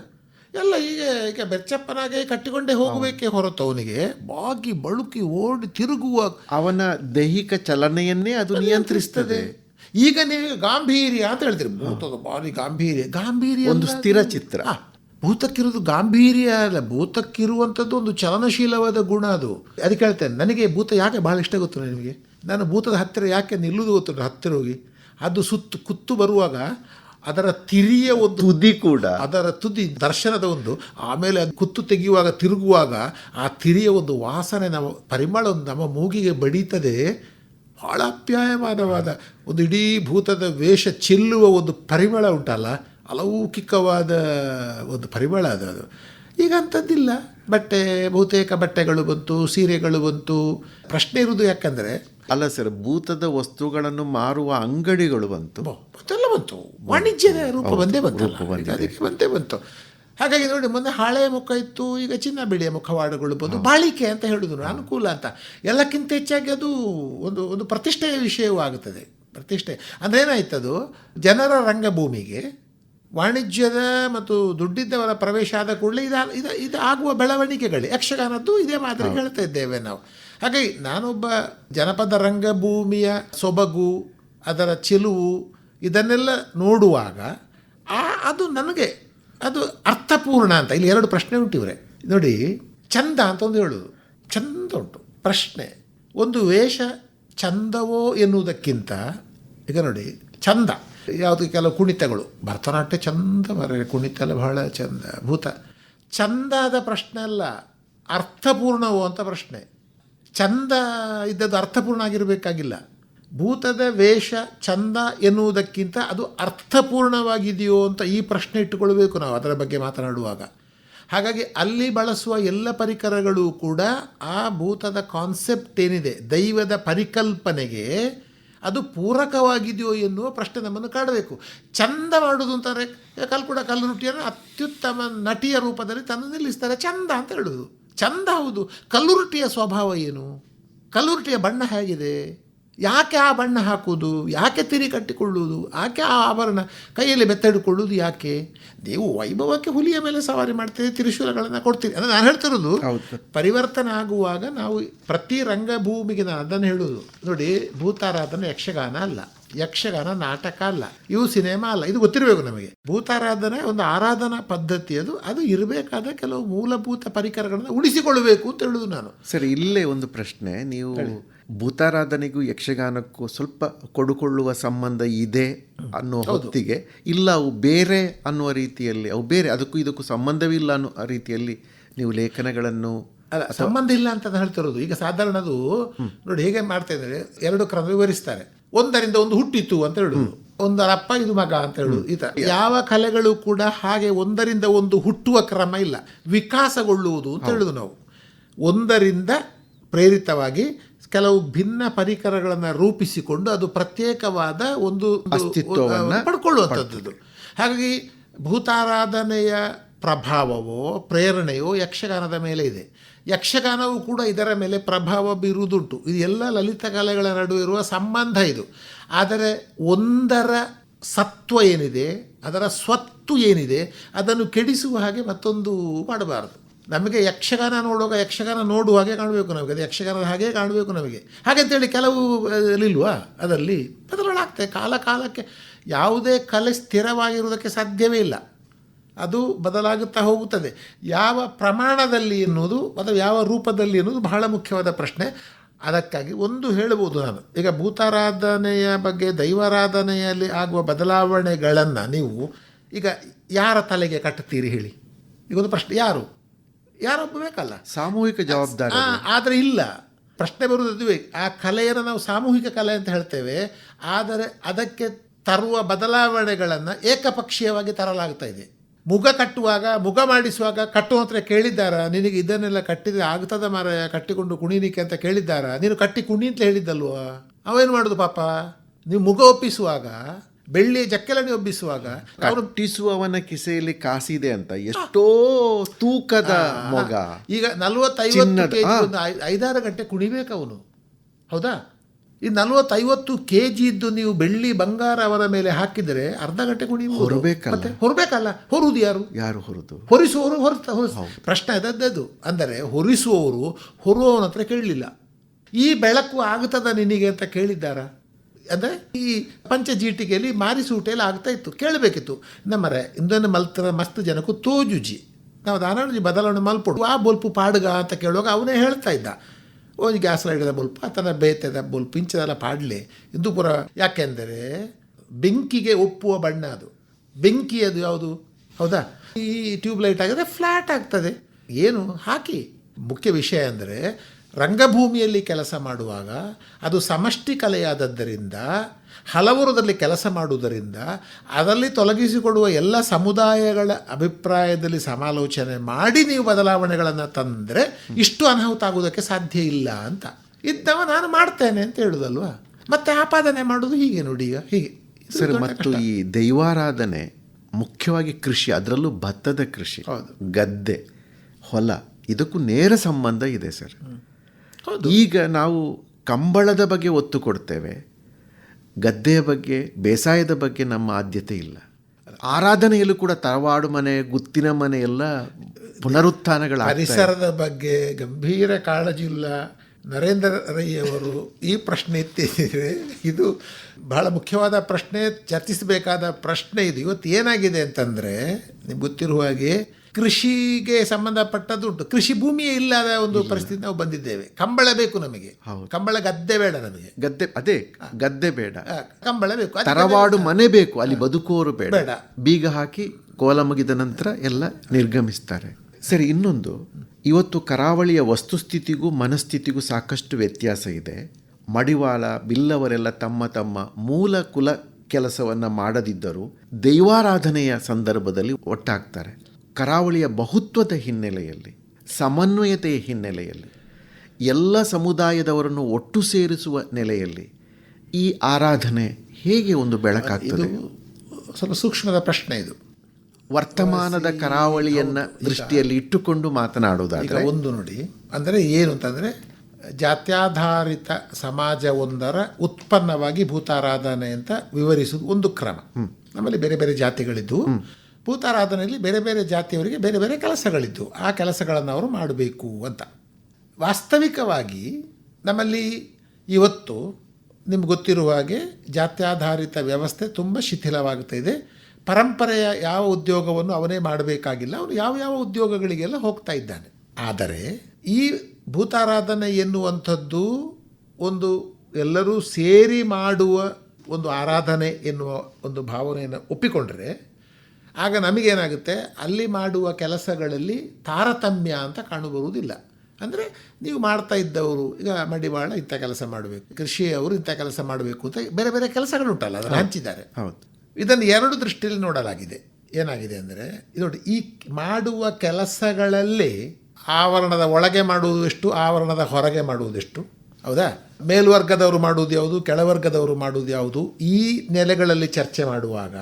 [SPEAKER 3] ಎಲ್ಲ ಹೀಗೆ ಈಗ ಬೆಚ್ಚಪ್ಪನಾಗೆ ಕಟ್ಟಿಕೊಂಡೇ ಹೋಗಬೇಕೇ ಹೊರತು ಅವನಿಗೆ? ಬಾಗಿ ಬಳುಕಿ ಓಡಿ ತಿರುಗುವ
[SPEAKER 2] ಅವನ ದೈಹಿಕ ಚಲನೆಯನ್ನೇ ಅದು ನಿಯಂತ್ರಿಸ್ತದೆ.
[SPEAKER 3] ಈಗ ನೀವು ಗಾಂಭೀರ್ಯ ಅಂತ ಹೇಳ್ತೀರಿ ಭೂತದ ಬಾರಿ ಗಾಂಭೀರ್ಯ. ಗಾಂಭೀರ್ಯ
[SPEAKER 2] ಒಂದು ಸ್ಥಿರ ಚಿತ್ರ.
[SPEAKER 3] ಭೂತಕ್ಕಿರೋದು ಗಾಂಭೀರ್ಯ ಅಲ್ಲ. ಭೂತಕ್ಕಿರುವಂಥದ್ದು ಒಂದು ಚಲನಶೀಲವಾದ ಗುಣ ಅದು. ಅದಕ್ಕೆ ಹೇಳ್ತೇನೆ ನನಗೆ ಭೂತ ಯಾಕೆ ಭಾಳ ಇಷ್ಟ ಗೊತ್ತು ನಿಮಗೆ? ನಾನು ಭೂತದ ಹತ್ತಿರ ಯಾಕೆ ನಿಲ್ಲುವುದು ಗೊತ್ತು? ಹತ್ತಿರ ಹೋಗಿ. ಅದು ಸುತ್ತು ಕುತ್ತು ಬರುವಾಗ ಅದರ ತಿರಿಯ ಒಂದು
[SPEAKER 2] ತುದಿ ಕೂಡ.
[SPEAKER 3] ಅದರ ತುದಿ ದರ್ಶನದ ಒಂದು ಆಮೇಲೆ ಅದು ಕುತ್ತು ತೆಗೆಯುವಾಗ ತಿರುಗುವಾಗ ಆ ತಿರಿಯ ಒಂದು ವಾಸನೆ ನಮ್ಮ ಪರಿಮಳ ಒಂದು ನಮ್ಮ ಮೂಗಿಗೆ ಬಡೀತದೆ. ಬಹಳ ಅಪ್ಯಾಯಮಾನವಾದ ಒಂದು ಇಡೀ ಭೂತದ ವೇಷ ಚೆಲ್ಲುವ ಒಂದು ಪರಿಮಳ ಉಂಟಲ್ಲ ಅಲೌಕಿಕವಾದ ಒಂದು ಪರಿಮಳ ಅದು ಅದು. ಈಗ ಅಂಥದ್ದಿಲ್ಲ. ಬಟ್ಟೆ ಬಹುತೇಕ ಬಟ್ಟೆಗಳು ಬಂತು ಸೀರೆಗಳು ಬಂತು. ಪ್ರಶ್ನೆ ಇರುವುದು ಯಾಕಂದರೆ
[SPEAKER 2] ಅಲ್ಲ ಸರ್ ಭೂತದ ವಸ್ತುಗಳನ್ನು ಮಾರುವ ಅಂಗಡಿಗಳು ಬಂತು.
[SPEAKER 3] ಮತ್ತೆಲ್ಲ ಬಂತು. ವಾಣಿಜ್ಯದ ರೂಪ ಬಂದೇ ಬಂತಲ್ಲ. ಈಗ ಅದಕ್ಕೆ ಬಂದೇ ಬಂತು. ಹಾಗಾಗಿ ನೋಡಿ ಮೊನ್ನೆ ಹಾಳೆಯ ಮುಖ ಇತ್ತು ಈಗ ಚಿನ್ನ ಬಿಳಿಯ ಮುಖವಾಡಗಳು ಬಂದು ಬಾಳಿಕೆ ಅಂತ ಹೇಳಿದ್ರು. ಅನುಕೂಲ ಅಂತ. ಎಲ್ಲಕ್ಕಿಂತ ಹೆಚ್ಚಾಗಿ ಅದು ಒಂದು ಒಂದು ಪ್ರತಿಷ್ಠೆಯ ವಿಷಯವೂ ಆಗುತ್ತದೆ. ಪ್ರತಿಷ್ಠೆ. ಅಂದ್ರೆ ಏನಾಯ್ತು ಅದು? ಜನರ ರಂಗಭೂಮಿಗೆ ವಾಣಿಜ್ಯದ ಮತ್ತು ದುಡ್ಡಿದ್ದವರ ಪ್ರವೇಶ ಆದ ಕೂಡಲೇ ಇದು ಇದು ಇದು ಆಗುವ ಬೆಳವಣಿಗೆಗಳು. ಯಕ್ಷಗಾನದ್ದು ಇದೇ ಮಾದರಿ ಹೇಳ್ತಾ ಇದ್ದೇವೆ ನಾವು. ಹಾಗಾಗಿ ನಾನೊಬ್ಬ ಜನಪದ ರಂಗಭೂಮಿಯ ಸೊಬಗು, ಅದರ ಚೆಲುವು ಇದನ್ನೆಲ್ಲ ನೋಡುವಾಗ ಆ, ಅದು ನನಗೆ ಅದು ಅರ್ಥಪೂರ್ಣ ಅಂತ. ಇಲ್ಲಿ ಎರಡು ಪ್ರಶ್ನೆ ಉಂಟಿವ್ರೆ. ನೋಡಿ ಚಂದ ಅಂತ ಒಂದು ಹೇಳೋದು. ಚಂದ ಉಂಟು. ಪ್ರಶ್ನೆ, ಒಂದು ವೇಷ ಚಂದವೋ ಎನ್ನುವುದಕ್ಕಿಂತ, ಈಗ ನೋಡಿ ಚಂದ ಯಾವುದು ಕೆಲವು ಕುಣಿತಗಳು, ಭರತನಾಟ್ಯ ಚಂದ ಮರ ಕುಣಿತ ಎಲ್ಲ ಬಹಳ ಚಂದ ಭೂತ. ಚಂದಾದ ಪ್ರಶ್ನೆ ಅಲ್ಲ, ಅರ್ಥಪೂರ್ಣವೋ ಅಂತ ಪ್ರಶ್ನೆ. ಚಂದ ಇದ್ದದ್ದು ಅರ್ಥಪೂರ್ಣ ಆಗಿರಬೇಕಾಗಿಲ್ಲ ಭೂತದ ವೇಷ ಚಂದ ಎನ್ನುವುದಕ್ಕಿಂತ ಅದು ಅರ್ಥಪೂರ್ಣವಾಗಿದೆಯೋ ಅಂತ ಈ ಪ್ರಶ್ನೆ ಇಟ್ಟುಕೊಳ್ಬೇಕು ನಾವು ಅದರ ಬಗ್ಗೆ ಮಾತನಾಡುವಾಗ. ಹಾಗಾಗಿ ಅಲ್ಲಿ ಬಳಸುವ ಎಲ್ಲ ಪರಿಕರಗಳು ಕೂಡ ಆ ಭೂತದ ಕಾನ್ಸೆಪ್ಟ್ ಏನಿದೆ, ದೈವದ ಪರಿಕಲ್ಪನೆಗೆ ಅದು ಪೂರಕವಾಗಿದೆಯೋ ಎನ್ನುವ ಪ್ರಶ್ನೆ ನಮ್ಮನ್ನು ಕಾಡಬೇಕು. ಚಂದ ಮಾಡುವುದು ಅಂತಾರೆ ಕಲ್ಕುಡ ಕಲ್ಲು ರೊಟ್ಟಿಯನ್ನು ಅತ್ಯುತ್ತಮ ನಟಿಯ ರೂಪದಲ್ಲಿ ತಂದು ನಿಲ್ಲಿಸ್ತಾರೆ, ಚಂದ ಅಂತ ಹೇಳೋದು. ಚಂದ ಹೌದು. ಕಲ್ಲುರುಟಿಯ ಸ್ವಭಾವ ಏನು? ಕಲ್ಲುರುಟಿಯ ಬಣ್ಣ ಹೇಗಿದೆ? ಯಾಕೆ ಆ ಬಣ್ಣ ಹಾಕುವುದು? ಯಾಕೆ ತಿರಿ ಕಟ್ಟಿಕೊಳ್ಳುವುದು? ಯಾಕೆ ಆ ಆಭರಣ? ಕೈಯಲ್ಲಿ ಬೆತ್ತಡಿಕೊಳ್ಳುವುದು ಯಾಕೆ? ನೀವು ವೈಭವಕ್ಕೆ ಹುಲಿಯ ಮೇಲೆ ಸವಾರಿ ಮಾಡ್ತೀರಿ ತ್ರಿಶೂಲಗಳನ್ನು ಕೊಡ್ತೀರಿ ಅಂದರೆ ನಾನು ಹೇಳ್ತಿರೋದು. ಪರಿವರ್ತನೆ ಆಗುವಾಗ ನಾವು ಪ್ರತಿ ರಂಗಭೂಮಿಗೆ ನಾನು ಅದನ್ನು ಹೇಳುವುದು. ನೋಡಿ ಭೂತಾರಾಧನೆ ಯಕ್ಷಗಾನ ಅಲ್ಲ. ಯಕ್ಷಗಾನ ನಾಟಕ ಅಲ್ಲ. ಇವು ಸಿನಿಮಾ ಅಲ್ಲ. ಇದು ಗೊತ್ತಿರಬೇಕು ನಮಗೆ. ಭೂತಾರಾಧನೆ ಒಂದು ಆರಾಧನಾ ಪದ್ಧತಿ ಅದು. ಅದು ಇರಬೇಕಾದ ಕೆಲವು ಮೂಲಭೂತ ಪರಿಕರಗಳನ್ನು ಉಳಿಸಿಕೊಳ್ಳಬೇಕು ಅಂತ ಹೇಳುದು ನಾನು.
[SPEAKER 2] ಸರಿ ಇಲ್ಲೇ ಒಂದು ಪ್ರಶ್ನೆ. ನೀವು ಭೂತಾರಾಧನೆಗೂ ಯಕ್ಷಗಾನಕ್ಕೂ ಸ್ವಲ್ಪ ಕೊಡುಕೊಳ್ಳುವ ಸಂಬಂಧ ಇದೆ ಅನ್ನೋ ಹೊತ್ತಿಗೆ ಇಲ್ಲ ಅವು ಬೇರೆ ಅನ್ನುವ ರೀತಿಯಲ್ಲಿ ಅವು ಬೇರೆ ಅದಕ್ಕೂ ಇದಕ್ಕೂ ಸಂಬಂಧವಿಲ್ಲ ಅನ್ನೋ ರೀತಿಯಲ್ಲಿ ನೀವು ಲೇಖನಗಳನ್ನು
[SPEAKER 3] ಅಲ್ಲ ಸಂಬಂಧ ಇಲ್ಲ ಅಂತ ಹೇಳ್ತಿರೋದು ಈಗ ಸಾಧಾರಣ ಅದು ನೋಡಿ ಹೇಗೆ ಮಾಡ್ತಾ ಇದ್ದಾರೆ? ಎರಡು ಕ್ರಮ ವಿವರಿಸ್ತಾರೆ ಒಂದರಿಂದ ಒಂದು ಹುಟ್ಟಿತು ಅಂತ ಹೇಳುದು. ಒಂದರ ಅಪ್ಪ ಇದು ಮಗ ಅಂತ ಹೇಳುದು. ಈ ತರ. ಯಾವ ಕಲೆಗಳು ಕೂಡ ಹಾಗೆ ಒಂದರಿಂದ ಒಂದು ಹುಟ್ಟುವ ಕ್ರಮ ಇಲ್ಲ. ವಿಕಾಸಗೊಳ್ಳುವುದು ಅಂತ ಹೇಳುದು ನಾವು. ಒಂದರಿಂದ ಪ್ರೇರಿತವಾಗಿ ಕೆಲವು ಭಿನ್ನ ಪರಿಕರಗಳನ್ನು ರೂಪಿಸಿಕೊಂಡು ಅದು ಪ್ರತ್ಯೇಕವಾದ ಒಂದು ಪಡ್ಕೊಳ್ಳುವಂಥದ್ದು ಹಾಗಾಗಿ ಭೂತಾರಾಧನೆಯ ಪ್ರಭಾವವೋ ಪ್ರೇರಣೆಯೋ ಯಕ್ಷಗಾನದ ಮೇಲೆ ಇದೆ. ಯಕ್ಷಗಾನವು ಕೂಡ ಇದರ ಮೇಲೆ ಪ್ರಭಾವ ಬೀರುವುದುಂಟು. ಇದು ಎಲ್ಲ ಲಲಿತ ಕಲೆಗಳ ನಡುವೆ ಇರುವ ಸಂಬಂಧ ಇದು. ಆದರೆ ಒಂದರ ಸತ್ವ ಏನಿದೆ, ಅದರ ಸ್ವತ್ತು ಏನಿದೆ, ಅದನ್ನು ಕೆಡಿಸುವ ಹಾಗೆ ಮತ್ತೊಂದು ಮಾಡಬಾರದು. ನಮಗೆ ಯಕ್ಷಗಾನ ನೋಡುವಾಗ ಯಕ್ಷಗಾನ ನೋಡುವ ಹಾಗೆ ಕಾಣಬೇಕು ನಮಗೆ, ಅದು ಯಕ್ಷಗಾನದ ಹಾಗೆ ಕಾಣಬೇಕು ನಮಗೆ. ಹಾಗೆ ಅಂತೇಳಿ ಕೆಲವು ಇಲ್ವಾ ಅದರಲ್ಲಿ ಬದಲಾಗ್ತದೆ ಕಾಲ ಕಾಲಕ್ಕೆ ಯಾವುದೇ ಕಲೆ ಸ್ಥಿರವಾಗಿರುವುದಕ್ಕೆ ಸಾಧ್ಯವೇ ಇಲ್ಲ. ಅದು ಬದಲಾಗುತ್ತಾ ಹೋಗುತ್ತದೆ. ಯಾವ ಪ್ರಮಾಣದಲ್ಲಿ ಎನ್ನುವುದು ಅಥವಾ ಯಾವ ರೂಪದಲ್ಲಿ ಎನ್ನುವುದು ಬಹಳ ಮುಖ್ಯವಾದ ಪ್ರಶ್ನೆ. ಅದಕ್ಕಾಗಿ ಒಂದು ಹೇಳಬಹುದು ನಾನು. ಈಗ ಭೂತಾರಾಧನೆಯ ಬಗ್ಗೆ ದೈವಾರಾಧನೆಯಲ್ಲಿ ಆಗುವ ಬದಲಾವಣೆಗಳನ್ನು ನೀವು ಈಗ ಯಾರ ತಲೆಗೆ ಕಟ್ಟುತ್ತೀರಿ ಹೇಳಿ. ಈಗ ಒಂದು ಪ್ರಶ್ನೆ ಯಾರು? ಯಾರೊಬ್ಬ ಬೇಕಲ್ಲ.
[SPEAKER 2] ಸಾಮೂಹಿಕ ಜವಾಬ್ದಾರಿ
[SPEAKER 3] ಆದರೆ ಇಲ್ಲ. ಪ್ರಶ್ನೆ ಬರುವುದು ಆ ಕಲೆಯನ್ನು ನಾವು ಸಾಮೂಹಿಕ ಕಲೆ ಅಂತ ಹೇಳ್ತೇವೆ. ಆದರೆ ಅದಕ್ಕೆ ತರುವ ಬದಲಾವಣೆಗಳನ್ನು ಏಕಪಕ್ಷೀಯವಾಗಿ ತರಲಾಗ್ತಾ ಇದೆ. ಮುಗ ಕಟ್ಟುವಾಗ ಮುಗ ಮಾಡಿಸುವಾಗ ಕಟ್ಟು ಹತ್ರ ಕೇಳಿದ್ದಾರ? ನಿನಗೆ ಇದನ್ನೆಲ್ಲ ಕಟ್ಟಿದ್ರೆ ಆಗ್ತದ ಮರ ಕಟ್ಟಿಕೊಂಡು ಕುಣಿಲಿಕ್ಕೆ ಅಂತ ಕೇಳಿದ್ದಾರ? ನೀನು ಕಟ್ಟಿ ಕುಣಿ ಅಂತ ಹೇಳಿದ್ದಲ್ವಾ? ಅವೇನು ಮಾಡೋದು ಪಾಪ? ನೀವು ಮುಗ ಒಪ್ಪಿಸುವಾಗ ಬೆಳ್ಳಿ ಜಕ್ಕೆಲನೆ ಒಪ್ಪಿಸುವಾಗ ಅವರು
[SPEAKER 2] ಟೀಸುವವನ ಕಿಸೆಯಲ್ಲಿ ಕಾಸಿದೆ ಅಂತ. ಎಷ್ಟೋ ತೂಕದ ಮಗ.
[SPEAKER 3] ಈಗ
[SPEAKER 2] ನಲ್ವತ್ತೈದು.
[SPEAKER 3] ಒಂದು ಐದಾರು ಗಂಟೆ ಕುಣಿಬೇಕು ಅವನು. ಹೌದಾ? ಈ ನಲ್ವತ್ತೈವತ್ತು ಕೆ ಜಿ ಇದ್ದು ನೀವು ಬೆಳ್ಳಿ ಬಂಗಾರ ಅವರ ಮೇಲೆ ಹಾಕಿದರೆ ಅರ್ಧ ಗಂಟೆ ಕುಣಿಬಹುದು
[SPEAKER 2] ಹೊರಬೇಕಲ್ಲ.
[SPEAKER 3] ಮತ್ತೆ ಹೊರಬೇಕಲ್ಲ. ಹೊರುದು ಯಾರು?
[SPEAKER 2] ಯಾರು ಹೊರದು?
[SPEAKER 3] ಹೊರಿಸುವವರು ಹೊರತ ಪ್ರಶ್ನೆ ಅದದ್ದದು ಅಂದರೆ ಹೊರಿಸುವವರು ಹೊರುವವನ ಹತ್ರ ಕೇಳಲಿಲ್ಲ. ಈ ಬೆಳಕು ಆಗ್ತದ ನಿನಗೆ ಅಂತ ಕೇಳಿದ್ದಾರಾ? ಅಂದರೆ ಈ ಪಂಚಜೀಟಿಗೆಯಲ್ಲಿ ಮಾರಿಸೂಟೆಯಲ್ಲಿ ಆಗ್ತಾ ಇತ್ತು. ಕೇಳಬೇಕಿತ್ತು. ನಮ್ಮರೆ ಇಂದೊಂದು ಮಲ್ತರ ಮಸ್ತ್ ಜನಕ್ಕೂ ತೋಜುಜಿ. ನಾವು ದಾನಾನುಜಿ ಬದಲಾವಣೆ ಮಲ್ಪೊಡು. ಆ ಬೊಲ್ಪು ಪಾಡ್ಗ ಅಂತ ಕೇಳುವಾಗ ಅವನೇ ಹೇಳ್ತಾ ಇದ್ದ. ಒಂದು ಗ್ಯಾಸ್ ಲೈಟದ ಬಲ್ಪು ಆತನ ಬೇತದ ಬಲ್ಪು ಇಂಚದೆಲ್ಲ ಪಾಡಲಿ. ಇದು ಪುರ ಯಾಕೆಂದರೆ ಬೆಂಕಿಗೆ ಒಪ್ಪುವ ಬಣ್ಣ ಅದು. ಬೆಂಕಿ ಅದು ಯಾವುದು? ಹೌದಾ? ಈ ಟ್ಯೂಬ್ ಲೈಟ್ ಆಗಿದ್ರೆ ಫ್ಲ್ಯಾಟ್ ಆಗ್ತದೆ. ಏನು? ಹಾಕಿ. ಮುಖ್ಯ ವಿಷಯ ಅಂದರೆ ರಂಗಭೂಮಿಯಲ್ಲಿ ಕೆಲಸ ಮಾಡುವಾಗ ಅದು ಸಮಷ್ಟಿ ಕಲೆಯಾದದ್ದರಿಂದ ಹಲವರದಲ್ಲಿ ಕೆಲಸ ಮಾಡುವುದರಿಂದ ಅದರಲ್ಲಿ ತೊಲಗಿಸಿಕೊಡುವ ಎಲ್ಲ ಸಮುದಾಯಗಳ ಅಭಿಪ್ರಾಯದಲ್ಲಿ ಸಮಾಲೋಚನೆ ಮಾಡಿ ನೀವು ಬದಲಾವಣೆಗಳನ್ನು ತಂದರೆ ಇಷ್ಟು ಅನಾಹುತ ಆಗುವುದಕ್ಕೆ ಸಾಧ್ಯ ಇಲ್ಲ ಅಂತ. ಇದ್ದವ ನಾನು ಮಾಡ್ತೇನೆ ಅಂತ ಹೇಳುದಲ್ವಾ? ಮತ್ತೆ ಆಪಾದನೆ ಮಾಡೋದು ಹೀಗೆ ನೋಡಿ ಈಗ ಹೀಗೆ.
[SPEAKER 2] ಸರ್ ಮತ್ತು ಈ ದೈವಾರಾಧನೆ ಮುಖ್ಯವಾಗಿ ಕೃಷಿ ಅದರಲ್ಲೂ ಭತ್ತದ ಕೃಷಿ ಗದ್ದೆ ಹೊಲ ಇದಕ್ಕೂ ನೇರ ಸಂಬಂಧ ಇದೆ ಸರ್. ಈಗ ನಾವು ಕಂಬಳದ ಬಗ್ಗೆ ಒತ್ತು ಕೊಡ್ತೇವೆ ಗದ್ದೆಯ ಬಗ್ಗೆ ಬೇಸಾಯದ ಬಗ್ಗೆ ನಮ್ಮ ಆದ್ಯತೆ ಇಲ್ಲ. ಆರಾಧನೆಯಲ್ಲೂ ಕೂಡ ತರವಾಡು ಮನೆ ಗುತ್ತಿನ ಮನೆ ಎಲ್ಲ ಪುನರುತ್ಥಾನಗಳ
[SPEAKER 3] ಪರಿಸರದ ಬಗ್ಗೆ ಗಂಭೀರ ಕಾಳಜಿ ಇಲ್ಲ. ನರೇಂದ್ರ ರೈ ಅವರು ಈ ಪ್ರಶ್ನೆ ಎತ್ತಿದ್ರೆ ಇದು ಬಹಳ ಮುಖ್ಯವಾದ ಪ್ರಶ್ನೆ ಚರ್ಚಿಸಬೇಕಾದ ಪ್ರಶ್ನೆ ಇದು. ಇವತ್ತು ಏನಾಗಿದೆ ಅಂತಂದರೆ ನಿಮ್ಗೆ ಗೊತ್ತಿರುವ ಹಾಗೆ ಕೃಷಿಗೆ ಸಂಬಂಧಪಟ್ಟದ್ದುಂಟು ಕೃಷಿ ಭೂಮಿಯೇ ಇಲ್ಲದ ಒಂದು ಪರಿಸ್ಥಿತಿ ನಾವು ಬಂದಿದ್ದೇವೆ. ಕಂಬಳ ಬೇಕು ನಮಗೆ. ಕಂಬಳ ಗದ್ದೆ ಬೇಡ ನಮಗೆ.
[SPEAKER 2] ಗದ್ದೆ ಅದೇ ಗದ್ದೆ ಬೇಡ.
[SPEAKER 3] ಕಂಬಳ ಬೇಕು.
[SPEAKER 2] ತರವಾಡು ಮನೆ ಬೇಕು. ಅಲ್ಲಿ ಬದುಕೋರು ಬೇಡ.
[SPEAKER 3] ಬೇಡ.
[SPEAKER 2] ಬೀಗ ಹಾಕಿ ಕೋಲ ಮುಗಿದ ನಂತರ ಎಲ್ಲ ನಿರ್ಗಮಿಸ್ತಾರೆ. ಸರಿ ಇನ್ನೊಂದು. ಇವತ್ತು ಕರಾವಳಿಯ ವಸ್ತುಸ್ಥಿತಿಗೂ ಮನಸ್ಥಿತಿಗೂ ಸಾಕಷ್ಟು ವ್ಯತ್ಯಾಸ ಇದೆ. ಮಡಿವಾಳ ಬಿಲ್ಲವರೆಲ್ಲ ತಮ್ಮ ತಮ್ಮ ಮೂಲ ಕುಲ ಕೆಲಸವನ್ನು ಮಾಡದಿದ್ದರೂ ದೈವಾರಾಧನೆಯ ಸಂದರ್ಭದಲ್ಲಿ ಒಟ್ಟಾಗ್ತಾರೆ. ಕರಾವಳಿಯ ಬಹುತ್ವದ ಹಿನ್ನೆಲೆಯಲ್ಲಿ ಸಮನ್ವಯತೆಯ ಹಿನ್ನೆಲೆಯಲ್ಲಿ ಎಲ್ಲ ಸಮುದಾಯದವರನ್ನು ಒಟ್ಟು ಸೇರಿಸುವ ನೆಲೆಯಲ್ಲಿ ಈ ಆರಾಧನೆ ಹೇಗೆ ಒಂದು ಬೆಳಕಾಗ್ತದೆ?
[SPEAKER 3] ಸ್ವಲ್ಪ ಸೂಕ್ಷ್ಮದ ಪ್ರಶ್ನೆ ಇದು.
[SPEAKER 2] ವರ್ತಮಾನದ ಕರಾವಳಿಯನ್ನ ದೃಷ್ಟಿಯಲ್ಲಿ ಇಟ್ಟುಕೊಂಡು ಮಾತನಾಡುವುದಾದರೆ
[SPEAKER 3] ಒಂದು ನೋಡಿ ಅಂದರೆ ಏನು ಅಂತಂದರೆ ಜಾತ್ಯಾಧಾರಿತ ಸಮಾಜವೊಂದರ ಉತ್ಪನ್ನವಾಗಿ ಭೂತಾರಾಧನೆ ಅಂತ ವಿವರಿಸುವುದು ಒಂದು ಕ್ರಮ. ನಮ್ಮಲ್ಲಿ ಬೇರೆ ಬೇರೆ ಜಾತಿಗಳಿದ್ದು. ಭೂತಾರಾಧನೆಯಲ್ಲಿ ಬೇರೆ ಬೇರೆ ಜಾತಿಯವರಿಗೆ ಬೇರೆ ಬೇರೆ ಕೆಲಸಗಳಿದ್ದು, ಆ ಕೆಲಸಗಳನ್ನು ಅವರು ಮಾಡಬೇಕು ಅಂತ. ವಾಸ್ತವಿಕವಾಗಿ ನಮ್ಮಲ್ಲಿ ಇವತ್ತು ನಿಮ್ಗೆ ಗೊತ್ತಿರುವ ಹಾಗೆ ಜಾತ್ಯಾಧಾರಿತ ವ್ಯವಸ್ಥೆ ತುಂಬ ಶಿಥಿಲವಾಗ್ತಾ ಇದೆ. ಪರಂಪರೆಯ ಯಾವ ಉದ್ಯೋಗವನ್ನು ಅವನೇ ಮಾಡಬೇಕಾಗಿಲ್ಲ, ಅವನು ಯಾವ ಯಾವ ಉದ್ಯೋಗಗಳಿಗೆಲ್ಲ ಹೋಗ್ತಾ ಇದ್ದಾನೆ. ಆದರೆ ಈ ಭೂತಾರಾಧನೆ ಎನ್ನುವಂಥದ್ದು ಒಂದು ಎಲ್ಲರೂ ಸೇರಿ ಮಾಡುವ ಒಂದು ಆರಾಧನೆ ಎನ್ನುವ ಒಂದು ಭಾವನೆಯನ್ನು ಒಪ್ಪಿಕೊಂಡ್ರೆ ಆಗ ನಮಗೇನಾಗುತ್ತೆ? ಅಲ್ಲಿ ಮಾಡುವ ಕೆಲಸಗಳಲ್ಲಿ ತಾರತಮ್ಯ ಅಂತ ಕಾಣಬರುವುದಿಲ್ಲ. ಅಂದರೆ ನೀವು ಮಾಡ್ತಾ ಇದ್ದವರು ಈಗ ಮಡಿವಾಳ ಇಂಥ ಕೆಲಸ ಮಾಡಬೇಕು ಕೃಷಿಯವರು ಇಂಥ ಕೆಲಸ ಮಾಡಬೇಕು ಅಂತ ಬೇರೆ ಬೇರೆ ಕೆಲಸಗಳುಂಟಲ್ಲ ಅದನ್ನು ಹಂಚಿದ್ದಾರೆ.
[SPEAKER 2] ಹೌದು.
[SPEAKER 3] ಇದನ್ನು ಎರಡು ದೃಷ್ಟಿಯಲ್ಲಿ ನೋಡಲಾಗಿದೆ. ಏನಾಗಿದೆ ಅಂದರೆ ನೋಡಿ ಈ ಮಾಡುವ ಕೆಲಸಗಳಲ್ಲಿ ಆವರಣದ ಒಳಗೆ ಮಾಡುವುದೆಷ್ಟು ಆವರಣದ ಹೊರಗೆ ಮಾಡುವುದೆಷ್ಟು ಹೌದಾ? ಮೇಲ್ವರ್ಗದವರು ಮಾಡುವುದು ಯಾವುದು ಕೆಳವರ್ಗದವರು ಮಾಡುವುದು ಯಾವುದು? ಈ ನೆಲೆಗಳಲ್ಲಿ ಚರ್ಚೆ ಮಾಡುವಾಗ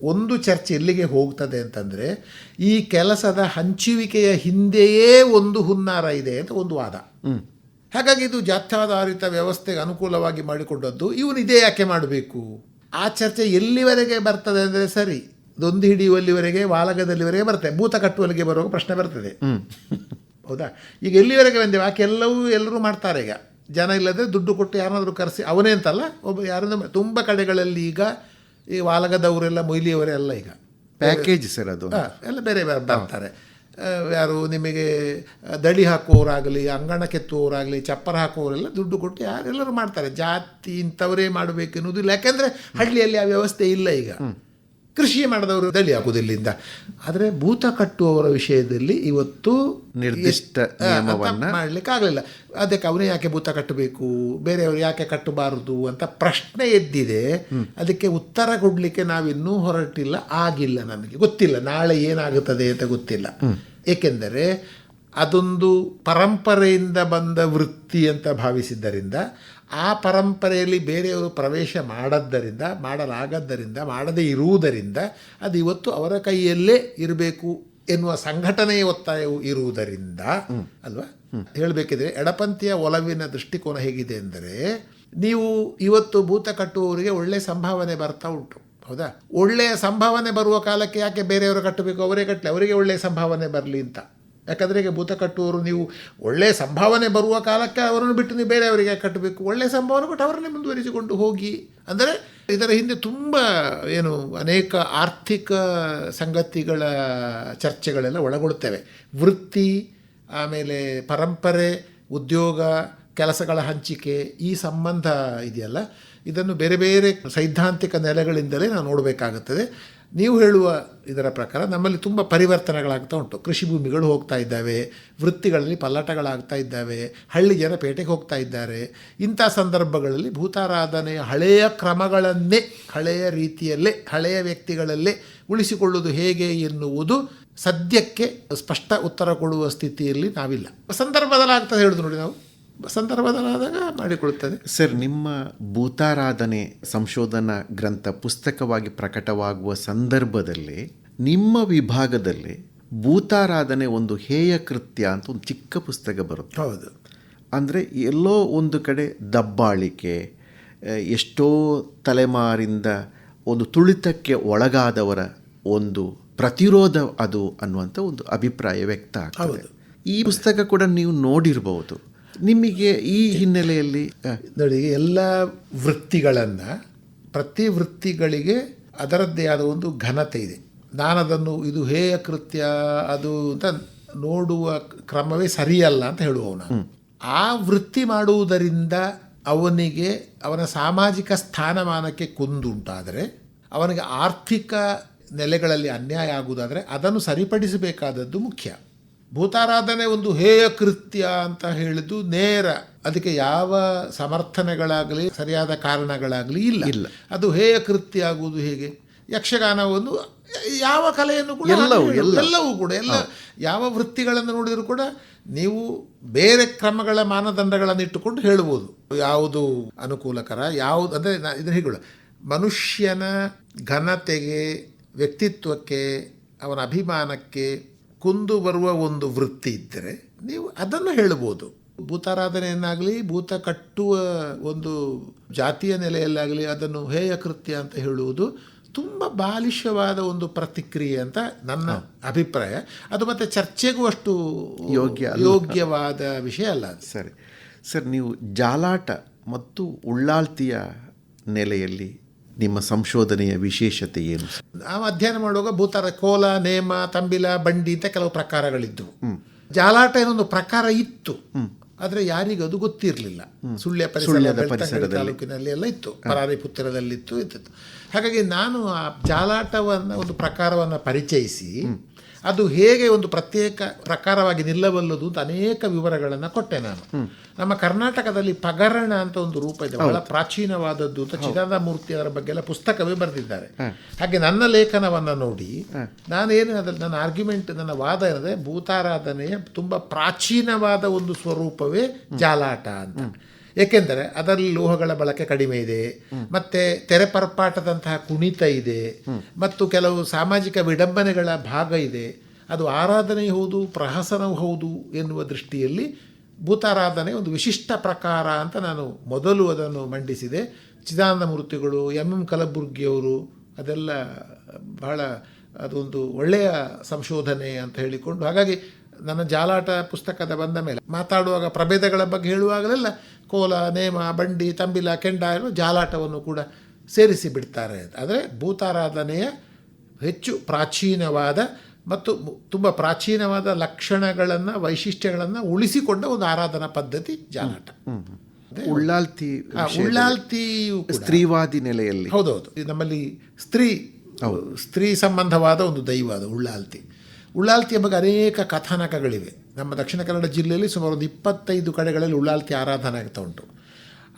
[SPEAKER 3] ಒಂದು ಚರ್ಚೆ ಎಲ್ಲಿಗೆ ಹೋಗ್ತದೆ ಅಂತಂದರೆ ಈ ಕೆಲಸದ ಹಂಚುವಿಕೆಯ ಹಿಂದೆಯೇ ಒಂದು ಹುನ್ನಾರ ಇದೆ ಅಂತ ಒಂದು ವಾದ. ಹಾಗಾಗಿ ಇದು ಜಾತ್ಯಾಧಾರಿತ ವ್ಯವಸ್ಥೆಗೆ ಅನುಕೂಲವಾಗಿ ಮಾಡಿಕೊಂಡದ್ದು ಇವನು ಇದೇ ಯಾಕೆ ಮಾಡಬೇಕು? ಆ ಚರ್ಚೆ ಎಲ್ಲಿವರೆಗೆ ಬರ್ತದೆ ಅಂದರೆ ಸರಿ ದೊಂದು ಹಿಡಿಯುವಲ್ಲಿವರೆಗೆ ವಾಲಗದಲ್ಲಿವರೆಗೆ ಬರ್ತದೆ ಭೂತ ಕಟ್ಟುವಲ್ಲಿಗೆ ಬರುವಾಗ ಪ್ರಶ್ನೆ ಬರ್ತದೆ. ಹೌದಾ? ಈಗ ಎಲ್ಲಿವರೆಗೆ ಬಂದೇವೆ ಆಕೆ ಎಲ್ಲವೂ ಎಲ್ಲರೂ ಮಾಡ್ತಾರೆ ಈಗ. ಜನ ಇಲ್ಲದೆ ದುಡ್ಡು ಕೊಟ್ಟು ಯಾರನ್ನಾದರೂ ಕರೆಸಿ ಅವನೇ ಅಂತಲ್ಲ ಒಬ್ಬ ಯಾರನ್ನ ತುಂಬ ಕಡೆಗಳಲ್ಲಿ ಈಗ ಈ ವಾಲಗದವರೆಲ್ಲ ಮೊಯ್ಲಿಯವರೇ ಅಲ್ಲ ಈಗ.
[SPEAKER 2] ಪ್ಯಾಕೇಜ್ ಸರ್ ಅದು.
[SPEAKER 3] ಎಲ್ಲ ಬೇರೆ ಬೇರೆ ಬರ್ತಾರೆ. ಯಾರು ನಿಮಗೆ ದಳಿ ಹಾಕುವವರಾಗಲಿ ಅಂಗಣ ಕೆತ್ತುವವರಾಗಲಿ ಚಪ್ಪರ ಹಾಕುವವರೆಲ್ಲ ದುಡ್ಡು ಕೊಟ್ಟು ಯಾರೆಲ್ಲರೂ ಮಾಡ್ತಾರೆ. ಜಾತಿ ಇಂಥವರೇ ಮಾಡಬೇಕು ಎನ್ನುವುದಿಲ್ಲ ಯಾಕೆಂದರೆ ಹಳ್ಳಿಯಲ್ಲಿ ಆ ವ್ಯವಸ್ಥೆ ಇಲ್ಲ ಈಗ. ಕೃಷಿ ಮಾಡಿದವರು ದಡಿ ಹಾಕುವುದಿಲ್ಲಿಂದ. ಆದರೆ ಭೂತ ಕಟ್ಟುವವರ ವಿಷಯದಲ್ಲಿ ಇವತ್ತು
[SPEAKER 2] ನಿರ್ದಿಷ್ಟ
[SPEAKER 3] ಮಾಡಲಿಕ್ಕೆ ಆಗಲಿಲ್ಲ. ಅದಕ್ಕೆ ಅವನೇ ಯಾಕೆ ಭೂತ ಕಟ್ಟಬೇಕು? ಬೇರೆಯವರು ಯಾಕೆ ಕಟ್ಟಬಾರದು ಅಂತ ಪ್ರಶ್ನೆ ಎದ್ದಿದೆ. ಅದಕ್ಕೆ ಉತ್ತರ ಕೊಡಲಿಕ್ಕೆ ನಾವಿನ್ನೂ ಹೊರಟಿಲ್ಲ. ಆಗಿಲ್ಲ ನಮಗೆ ಗೊತ್ತಿಲ್ಲ. ನಾಳೆ ಏನಾಗುತ್ತದೆ ಅಂತ ಗೊತ್ತಿಲ್ಲ. ಏಕೆಂದರೆ ಅದೊಂದು ಪರಂಪರೆಯಿಂದ ಬಂದ ವೃತ್ತಿ ಅಂತ ಭಾವಿಸಿದ್ದರಿಂದ ಆ ಪರಂಪರೆಯಲ್ಲಿ ಬೇರೆಯವರು ಪ್ರವೇಶ ಮಾಡದ್ದರಿಂದ, ಮಾಡಲಾಗದ್ದರಿಂದ, ಮಾಡದೇ ಇರುವುದರಿಂದ ಅದು ಇವತ್ತು ಅವರ ಕೈಯಲ್ಲೇ ಇರಬೇಕು ಎನ್ನುವ ಸಂಘಟನೆಯ ಒತ್ತಾಯವು ಇರುವುದರಿಂದ, ಅಲ್ವಾ? ಹೇಳಬೇಕಿದ್ರೆ ಎಡಪಂಥೀಯ ಒಲವಿನ ದೃಷ್ಟಿಕೋನ ಹೇಗಿದೆ ಅಂದರೆ, ನೀವು ಇವತ್ತು ಭೂತ ಕಟ್ಟುವವರಿಗೆ ಒಳ್ಳೆಯ ಸಂಭಾವನೆ ಬರ್ತಾ ಉಂಟು, ಹೌದಾ? ಒಳ್ಳೆಯ ಸಂಭಾವನೆ ಬರುವ ಕಾಲಕ್ಕೆ ಯಾಕೆ ಬೇರೆಯವರು ಕಟ್ಟಬೇಕು? ಅವರೇ ಕಟ್ಟಲಿ, ಅವರಿಗೆ ಒಳ್ಳೆಯ ಸಂಭಾವನೆ ಬರಲಿ ಅಂತ. ಯಾಕಂದರೆ ಈಗ ಭೂತ ಕಟ್ಟುವವರು ನೀವು ಒಳ್ಳೆಯ ಸಂಭಾವನೆ ಬರುವ ಕಾಲಕ್ಕೆ ಅವರನ್ನು ಬಿಟ್ಟು ನೀವು ಬೇರೆಯವರಿಗೆ ಕಟ್ಟಬೇಕು. ಒಳ್ಳೆಯ ಸಂಭಾವನೆ ಕೊಟ್ಟು ಅವರನ್ನೇ ಮುಂದುವರಿಸಿಕೊಂಡು ಹೋಗಿ. ಅಂದರೆ ಇದರ ಹಿಂದೆ ತುಂಬ ಏನು ಅನೇಕ ಆರ್ಥಿಕ ಸಂಗತಿಗಳ ಚರ್ಚೆಗಳೆಲ್ಲ ಒಳಗೊಳ್ಳುತ್ತವೆ. ವೃತ್ತಿ, ಆಮೇಲೆ ಪರಂಪರೆ, ಉದ್ಯೋಗ, ಕೆಲಸಗಳ ಹಂಚಿಕೆ ಈ ಸಂಬಂಧ ಇದೆಯಲ್ಲ. ಇದನ್ನು ಬೇರೆ ಬೇರೆ ಸೈದ್ಧಾಂತಿಕ ನೆಲೆಗಳಿಂದಲೇ ನಾವು ನೋಡಬೇಕಾಗುತ್ತದೆ. ನೀವು ಹೇಳುವ ಇದರ ಪ್ರಕಾರ ನಮ್ಮಲ್ಲಿ ತುಂಬ ಪರಿವರ್ತನೆಗಳಾಗ್ತಾ ಉಂಟು. ಕೃಷಿ ಭೂಮಿಗಳು ಹೋಗ್ತಾ ಇದ್ದಾವೆ, ವೃತ್ತಿಗಳಲ್ಲಿ ಪಲ್ಲಟಗಳಾಗ್ತಾ ಇದ್ದಾವೆ ಹಳ್ಳಿ ಜನ ಪೇಟೆಗೆ ಹೋಗ್ತಾ ಇದ್ದಾರೆ. ಇಂಥ ಸಂದರ್ಭಗಳಲ್ಲಿ ಭೂತಾರಾಧನೆಯ ಹಳೆಯ ಕ್ರಮಗಳನ್ನೇ, ಹಳೆಯ ರೀತಿಯಲ್ಲೇ, ಹಳೆಯ ವ್ಯಕ್ತಿಗಳಲ್ಲೇ ಉಳಿಸಿಕೊಳ್ಳುವುದು ಹೇಗೆ ಎನ್ನುವುದು ಸದ್ಯಕ್ಕೆ ಸ್ಪಷ್ಟ ಉತ್ತರ ಕೊಡುವ ಸ್ಥಿತಿಯಲ್ಲಿ ನಾವಿಲ್ಲ. ಸಂದರ್ಭದಲ್ಲಿ ಬದಲಾಗ್ತದೆ ಹೇಳುದು ನೋಡಿ ನಾವು. ಸಂದರ್ಭ ಬದಲಾದಾಗ ಮಾಡಿಕೊಳ್ಳುತ್ತದೆ
[SPEAKER 2] ಸರ್ ನಿಮ್ಮ ಭೂತಾರಾಧನೆ ಸಂಶೋಧನಾ ಗ್ರಂಥ ಪುಸ್ತಕವಾಗಿ ಪ್ರಕಟವಾಗುವ ಸಂದರ್ಭದಲ್ಲಿ ನಿಮ್ಮ ವಿಭಾಗದಲ್ಲಿ ಭೂತಾರಾಧನೆ ಒಂದು ಹೇಯ ಕೃತ್ಯ ಅಂತ ಒಂದು ಚಿಕ್ಕ ಪುಸ್ತಕ ಬರುತ್ತೆ.
[SPEAKER 3] ಹೌದು.
[SPEAKER 2] ಅಂದರೆ ಎಲ್ಲೋ ಒಂದು ಕಡೆ ದಬ್ಬಾಳಿಕೆ ಎಷ್ಟೋ ತಲೆಮಾರಿಂದ ಒಂದು ತುಳಿತಕ್ಕೆ ಒಳಗಾದವರ ಒಂದು ಪ್ರತಿರೋಧ ಅದು ಅನ್ನುವಂಥ ಒಂದು ಅಭಿಪ್ರಾಯ ವ್ಯಕ್ತ ಆಗ್ತದೆ. ಈ ಪುಸ್ತಕ ಕೂಡ ನೀವು ನೋಡಿರಬಹುದು ನಿಮಗೆ ಈ ಹಿನ್ನೆಲೆಯಲ್ಲಿ
[SPEAKER 3] ನೋಡಿ ಎಲ್ಲ ವೃತ್ತಿಗಳನ್ನು ಪ್ರತಿ ವೃತ್ತಿಗಳಿಗೆ ಅದರದ್ದೇ ಆದ ಒಂದು ಘನತೆ ಇದೆ. ನಾನದನ್ನು ಇದು ಹೇಯ ಕೃತ್ಯ ಅದು ಅಂತ ನೋಡುವ ಕ್ರಮವೇ ಸರಿಯಲ್ಲ ಅಂತ ಹೇಳುವವನು ಆ ವೃತ್ತಿ ಮಾಡುವುದರಿಂದ ಅವನಿಗೆ ಅವನ ಸಾಮಾಜಿಕ ಸ್ಥಾನಮಾನಕ್ಕೆ ಕುಂದುಂಟಾದರೆ ಅವನಿಗೆ ಆರ್ಥಿಕ ನೆಲೆಗಳಲ್ಲಿ ಅನ್ಯಾಯ ಆಗುವುದಾದರೆ ಅದನ್ನು ಸರಿಪಡಿಸಬೇಕಾದದ್ದು ಮುಖ್ಯ. ಭೂತಾರಾಧನೆ ಒಂದು ಹೇಯ ಕೃತ್ಯ ಅಂತ ಹೇಳಿದ್ದು ನೇರ. ಅದಕ್ಕೆ ಯಾವ ಸಮರ್ಥನೆಗಳಾಗಲಿ ಸರಿಯಾದ ಕಾರಣಗಳಾಗಲಿ ಇಲ್ಲ.
[SPEAKER 2] ಇಲ್ಲ.
[SPEAKER 3] ಅದು ಹೇಯ ಕೃತ್ಯ ಆಗುವುದು ಹೇಗೆ? ಯಕ್ಷಗಾನವನ್ನು ಯಾವ ಕಲೆಯನ್ನು ಕೂಡ
[SPEAKER 2] ಎಲ್ಲವೂ,
[SPEAKER 3] ಹಾಗೆ. ಎಲ್ಲವೂ ಕೂಡ ಎಲ್ಲ. ಯಾವ ವೃತ್ತಿಗಳನ್ನು ನೋಡಿದರೂ ಕೂಡ ನೀವು ಬೇರೆ ಕ್ರಮಗಳ ಮಾನದಂಡಗಳನ್ನು ಇಟ್ಟುಕೊಂಡು ಹೇಳ್ಬೋದು ಯಾವುದು ಅನುಕೂಲಕರ ಯಾವುದು ಅಂದರೆ ಇದನ್ನು ಹೀಗಳು ಮನುಷ್ಯನ ಘನತೆಗೆ ವ್ಯಕ್ತಿತ್ವಕ್ಕೆ ಅವನ ಅಭಿಮಾನಕ್ಕೆ ಕುಂದು ಬರುವ ಒಂದು ವೃತ್ತಿ ಇದ್ದರೆ ನೀವು ಅದನ್ನು ಹೇಳ್ಬೋದು ಭೂತಾರಾಧನೆಯನ್ನಾಗಲಿ ಭೂತ ಕಟ್ಟುವ ಒಂದು ಜಾತಿಯ ನೆಲೆಯಲ್ಲಾಗಲಿ ಅದನ್ನು ಹೇಯ ಕೃತ್ಯ ಅಂತ ಹೇಳುವುದು ತುಂಬ ಬಾಲಿಷ್ಯವಾದ ಒಂದು ಪ್ರತಿಕ್ರಿಯೆ ಅಂತ ನನ್ನ ಅಭಿಪ್ರಾಯ. ಅದು ಮತ್ತೆ ಚರ್ಚೆಗೂ ಅಷ್ಟು
[SPEAKER 2] ಯೋಗ್ಯ
[SPEAKER 3] ಯೋಗ್ಯವಾದ ವಿಷಯ ಅಲ್ಲ
[SPEAKER 2] ಸರಿ. ಸರ್ ನೀವು ಜಾಲಾಟ ಮತ್ತು ಉಳ್ಳಾಳ್ತಿಯ ನೆಲೆಯಲ್ಲಿ ನಿಮ್ಮ ಸಂಶೋಧನೆಯ ವಿಶೇಷತೆ ಏನು?
[SPEAKER 3] ನಾವು ಅಧ್ಯಯನ ಮಾಡುವಾಗ ಭೂತರ ಕೋಲ ನೇಮ ತಂಬಿಲ ಬಂಡಿ ಅಂತ ಕೆಲವು ಪ್ರಕಾರಗಳಿದ್ದವು ಜಾಲಾಟ ಏನೊಂದು ಪ್ರಕಾರ ಇತ್ತು. ಆದರೆ ಯಾರಿಗೂ ಅದು ಗೊತ್ತಿರಲಿಲ್ಲ. ಸುಳ್ಯ ಪರಿಸರ
[SPEAKER 2] ಪರಿಸರದಲ್ಲಿ.
[SPEAKER 3] ತಾಲೂಕಿನಲ್ಲಿ ಎಲ್ಲ ಇತ್ತು. ಪರಾರಿ ಪುತ್ರದಲ್ಲಿತ್ತು ಇತ್ತು ಹಾಗಾಗಿ ನಾನು ಆ ಜಾಲಾಟವನ್ನು ಒಂದು ಪ್ರಕಾರವನ್ನು ಪರಿಚಯಿಸಿ ಅದು ಹೇಗೆ ಒಂದು ಪ್ರತ್ಯೇಕ ಪ್ರಕಾರವಾಗಿ ನಿಲ್ಲಬಲ್ಲದು ಅಂತ ಅನೇಕ ವಿವರಗಳನ್ನು ಕೊಟ್ಟೆ ನಾನು. ನಮ್ಮ ಕರ್ನಾಟಕದಲ್ಲಿ ಪಗರಣ ಅಂತ ಒಂದು ರೂಪ ಇದೆ. ಬಹಳ ಪ್ರಾಚೀನವಾದದ್ದು ಅಂತ ಚಿದಾನಂದ ಮೂರ್ತಿ ಅವರ ಬಗ್ಗೆ ಎಲ್ಲ ಪುಸ್ತಕವೇ ಬರೆದಿದ್ದಾರೆ. ಹಾಗೆ ನನ್ನ ಲೇಖನವನ್ನು ನೋಡಿ ನಾನೇನು ಅದ್ರಲ್ಲಿ ನನ್ನ ಆರ್ಗ್ಯುಮೆಂಟ್ ನನ್ನ ವಾದ ಏನಂದರೆ ಭೂತಾರಾಧನೆಯ ತುಂಬ ಪ್ರಾಚೀನವಾದ ಒಂದು ಸ್ವರೂಪವೇ ಜಾಲಾಟ ಅಂತ. ಏಕೆಂದರೆ ಅದರಲ್ಲಿ ಲೋಹಗಳ ಬಳಕೆ ಕಡಿಮೆ ಇದೆ ಮತ್ತೆ ತೆರೆ ಪರಪಾಟದಂತಹ ಕುಣಿತ ಇದೆ ಮತ್ತು ಕೆಲವು ಸಾಮಾಜಿಕ ವಿಡಂಬನೆಗಳ ಭಾಗ ಇದೆ. ಅದು ಆರಾಧನೆ ಹೌದು ಪ್ರಹಸನವೂ ಹೌದು ಎನ್ನುವ ದೃಷ್ಟಿಯಲ್ಲಿ ಭೂತಾರಾಧನೆ ಒಂದು ವಿಶಿಷ್ಟ ಪ್ರಕಾರ ಅಂತ ನಾನು ಮೊದಲು ಅದನ್ನು ಮಂಡಿಸಿದೆ. ಚಿದಾನಂದ ಮೂರ್ತಿಗಳು ಎಂ ಎಂ ಕಲಬುರ್ಗಿಯವರು ಅದೆಲ್ಲ ಬಹಳ ಅದೊಂದು ಒಳ್ಳೆಯ ಸಂಶೋಧನೆ ಅಂತ ಹೇಳಿಕೊಂಡು ಹಾಗಾಗಿ ನನ್ನ ಜಾಲಾಟ ಪುಸ್ತಕದ ಬಂದ ಮೇಲೆ ಮಾತಾಡುವಾಗ ಪ್ರಭೇದಗಳ ಬಗ್ಗೆ ಹೇಳುವಾಗಲೆಲ್ಲ ಕೋಲ ನೇಮ ಬಂಡಿ ತಂಬಿಲ ಕೆಂಡ ಎಲ್ಲ ಜಾಲಾಟವನ್ನು ಕೂಡ ಸೇರಿಸಿ ಬಿಡ್ತಾರೆ ಆದರೆ ಭೂತಾರಾಧನೆಯ ಹೆಚ್ಚು ಪ್ರಾಚೀನವಾದ ಮತ್ತು ತುಂಬ ಪ್ರಾಚೀನವಾದ ಲಕ್ಷಣಗಳನ್ನು ವೈಶಿಷ್ಟ್ಯಗಳನ್ನು ಉಳಿಸಿಕೊಂಡ ಒಂದು ಆರಾಧನಾ ಪದ್ಧತಿ ಜಾಲಾಟ.
[SPEAKER 2] ಉಳ್ಳಾಲ್ತಿ
[SPEAKER 3] ಉಳ್ಳಾಲ್ತಿ
[SPEAKER 2] ಸ್ತ್ರೀವಾದಿ ನೆಲೆಯಲ್ಲಿ.
[SPEAKER 3] ಹೌದೌದು. ನಮ್ಮಲ್ಲಿ ಸ್ತ್ರೀ ಸ್ತ್ರೀ ಸಂಬಂಧವಾದ ಒಂದು ದೈವ ಅದು ಉಳ್ಳಾಲ್ತಿ. ಉಳ್ಳಾಲ್ತಿಯ ಬಗ್ಗೆ ಅನೇಕ ಕಥಾನಕಗಳಿವೆ. ನಮ್ಮ ದಕ್ಷಿಣ ಕನ್ನಡ ಜಿಲ್ಲೆಯಲ್ಲಿ ಸುಮಾರು ಒಂದು ಇಪ್ಪತ್ತೈದು ಕಡೆಗಳಲ್ಲಿ ಉಳ್ಳಾಲ್ತಿ ಆರಾಧನೆ ಆಗ್ತಾ ಉಂಟು.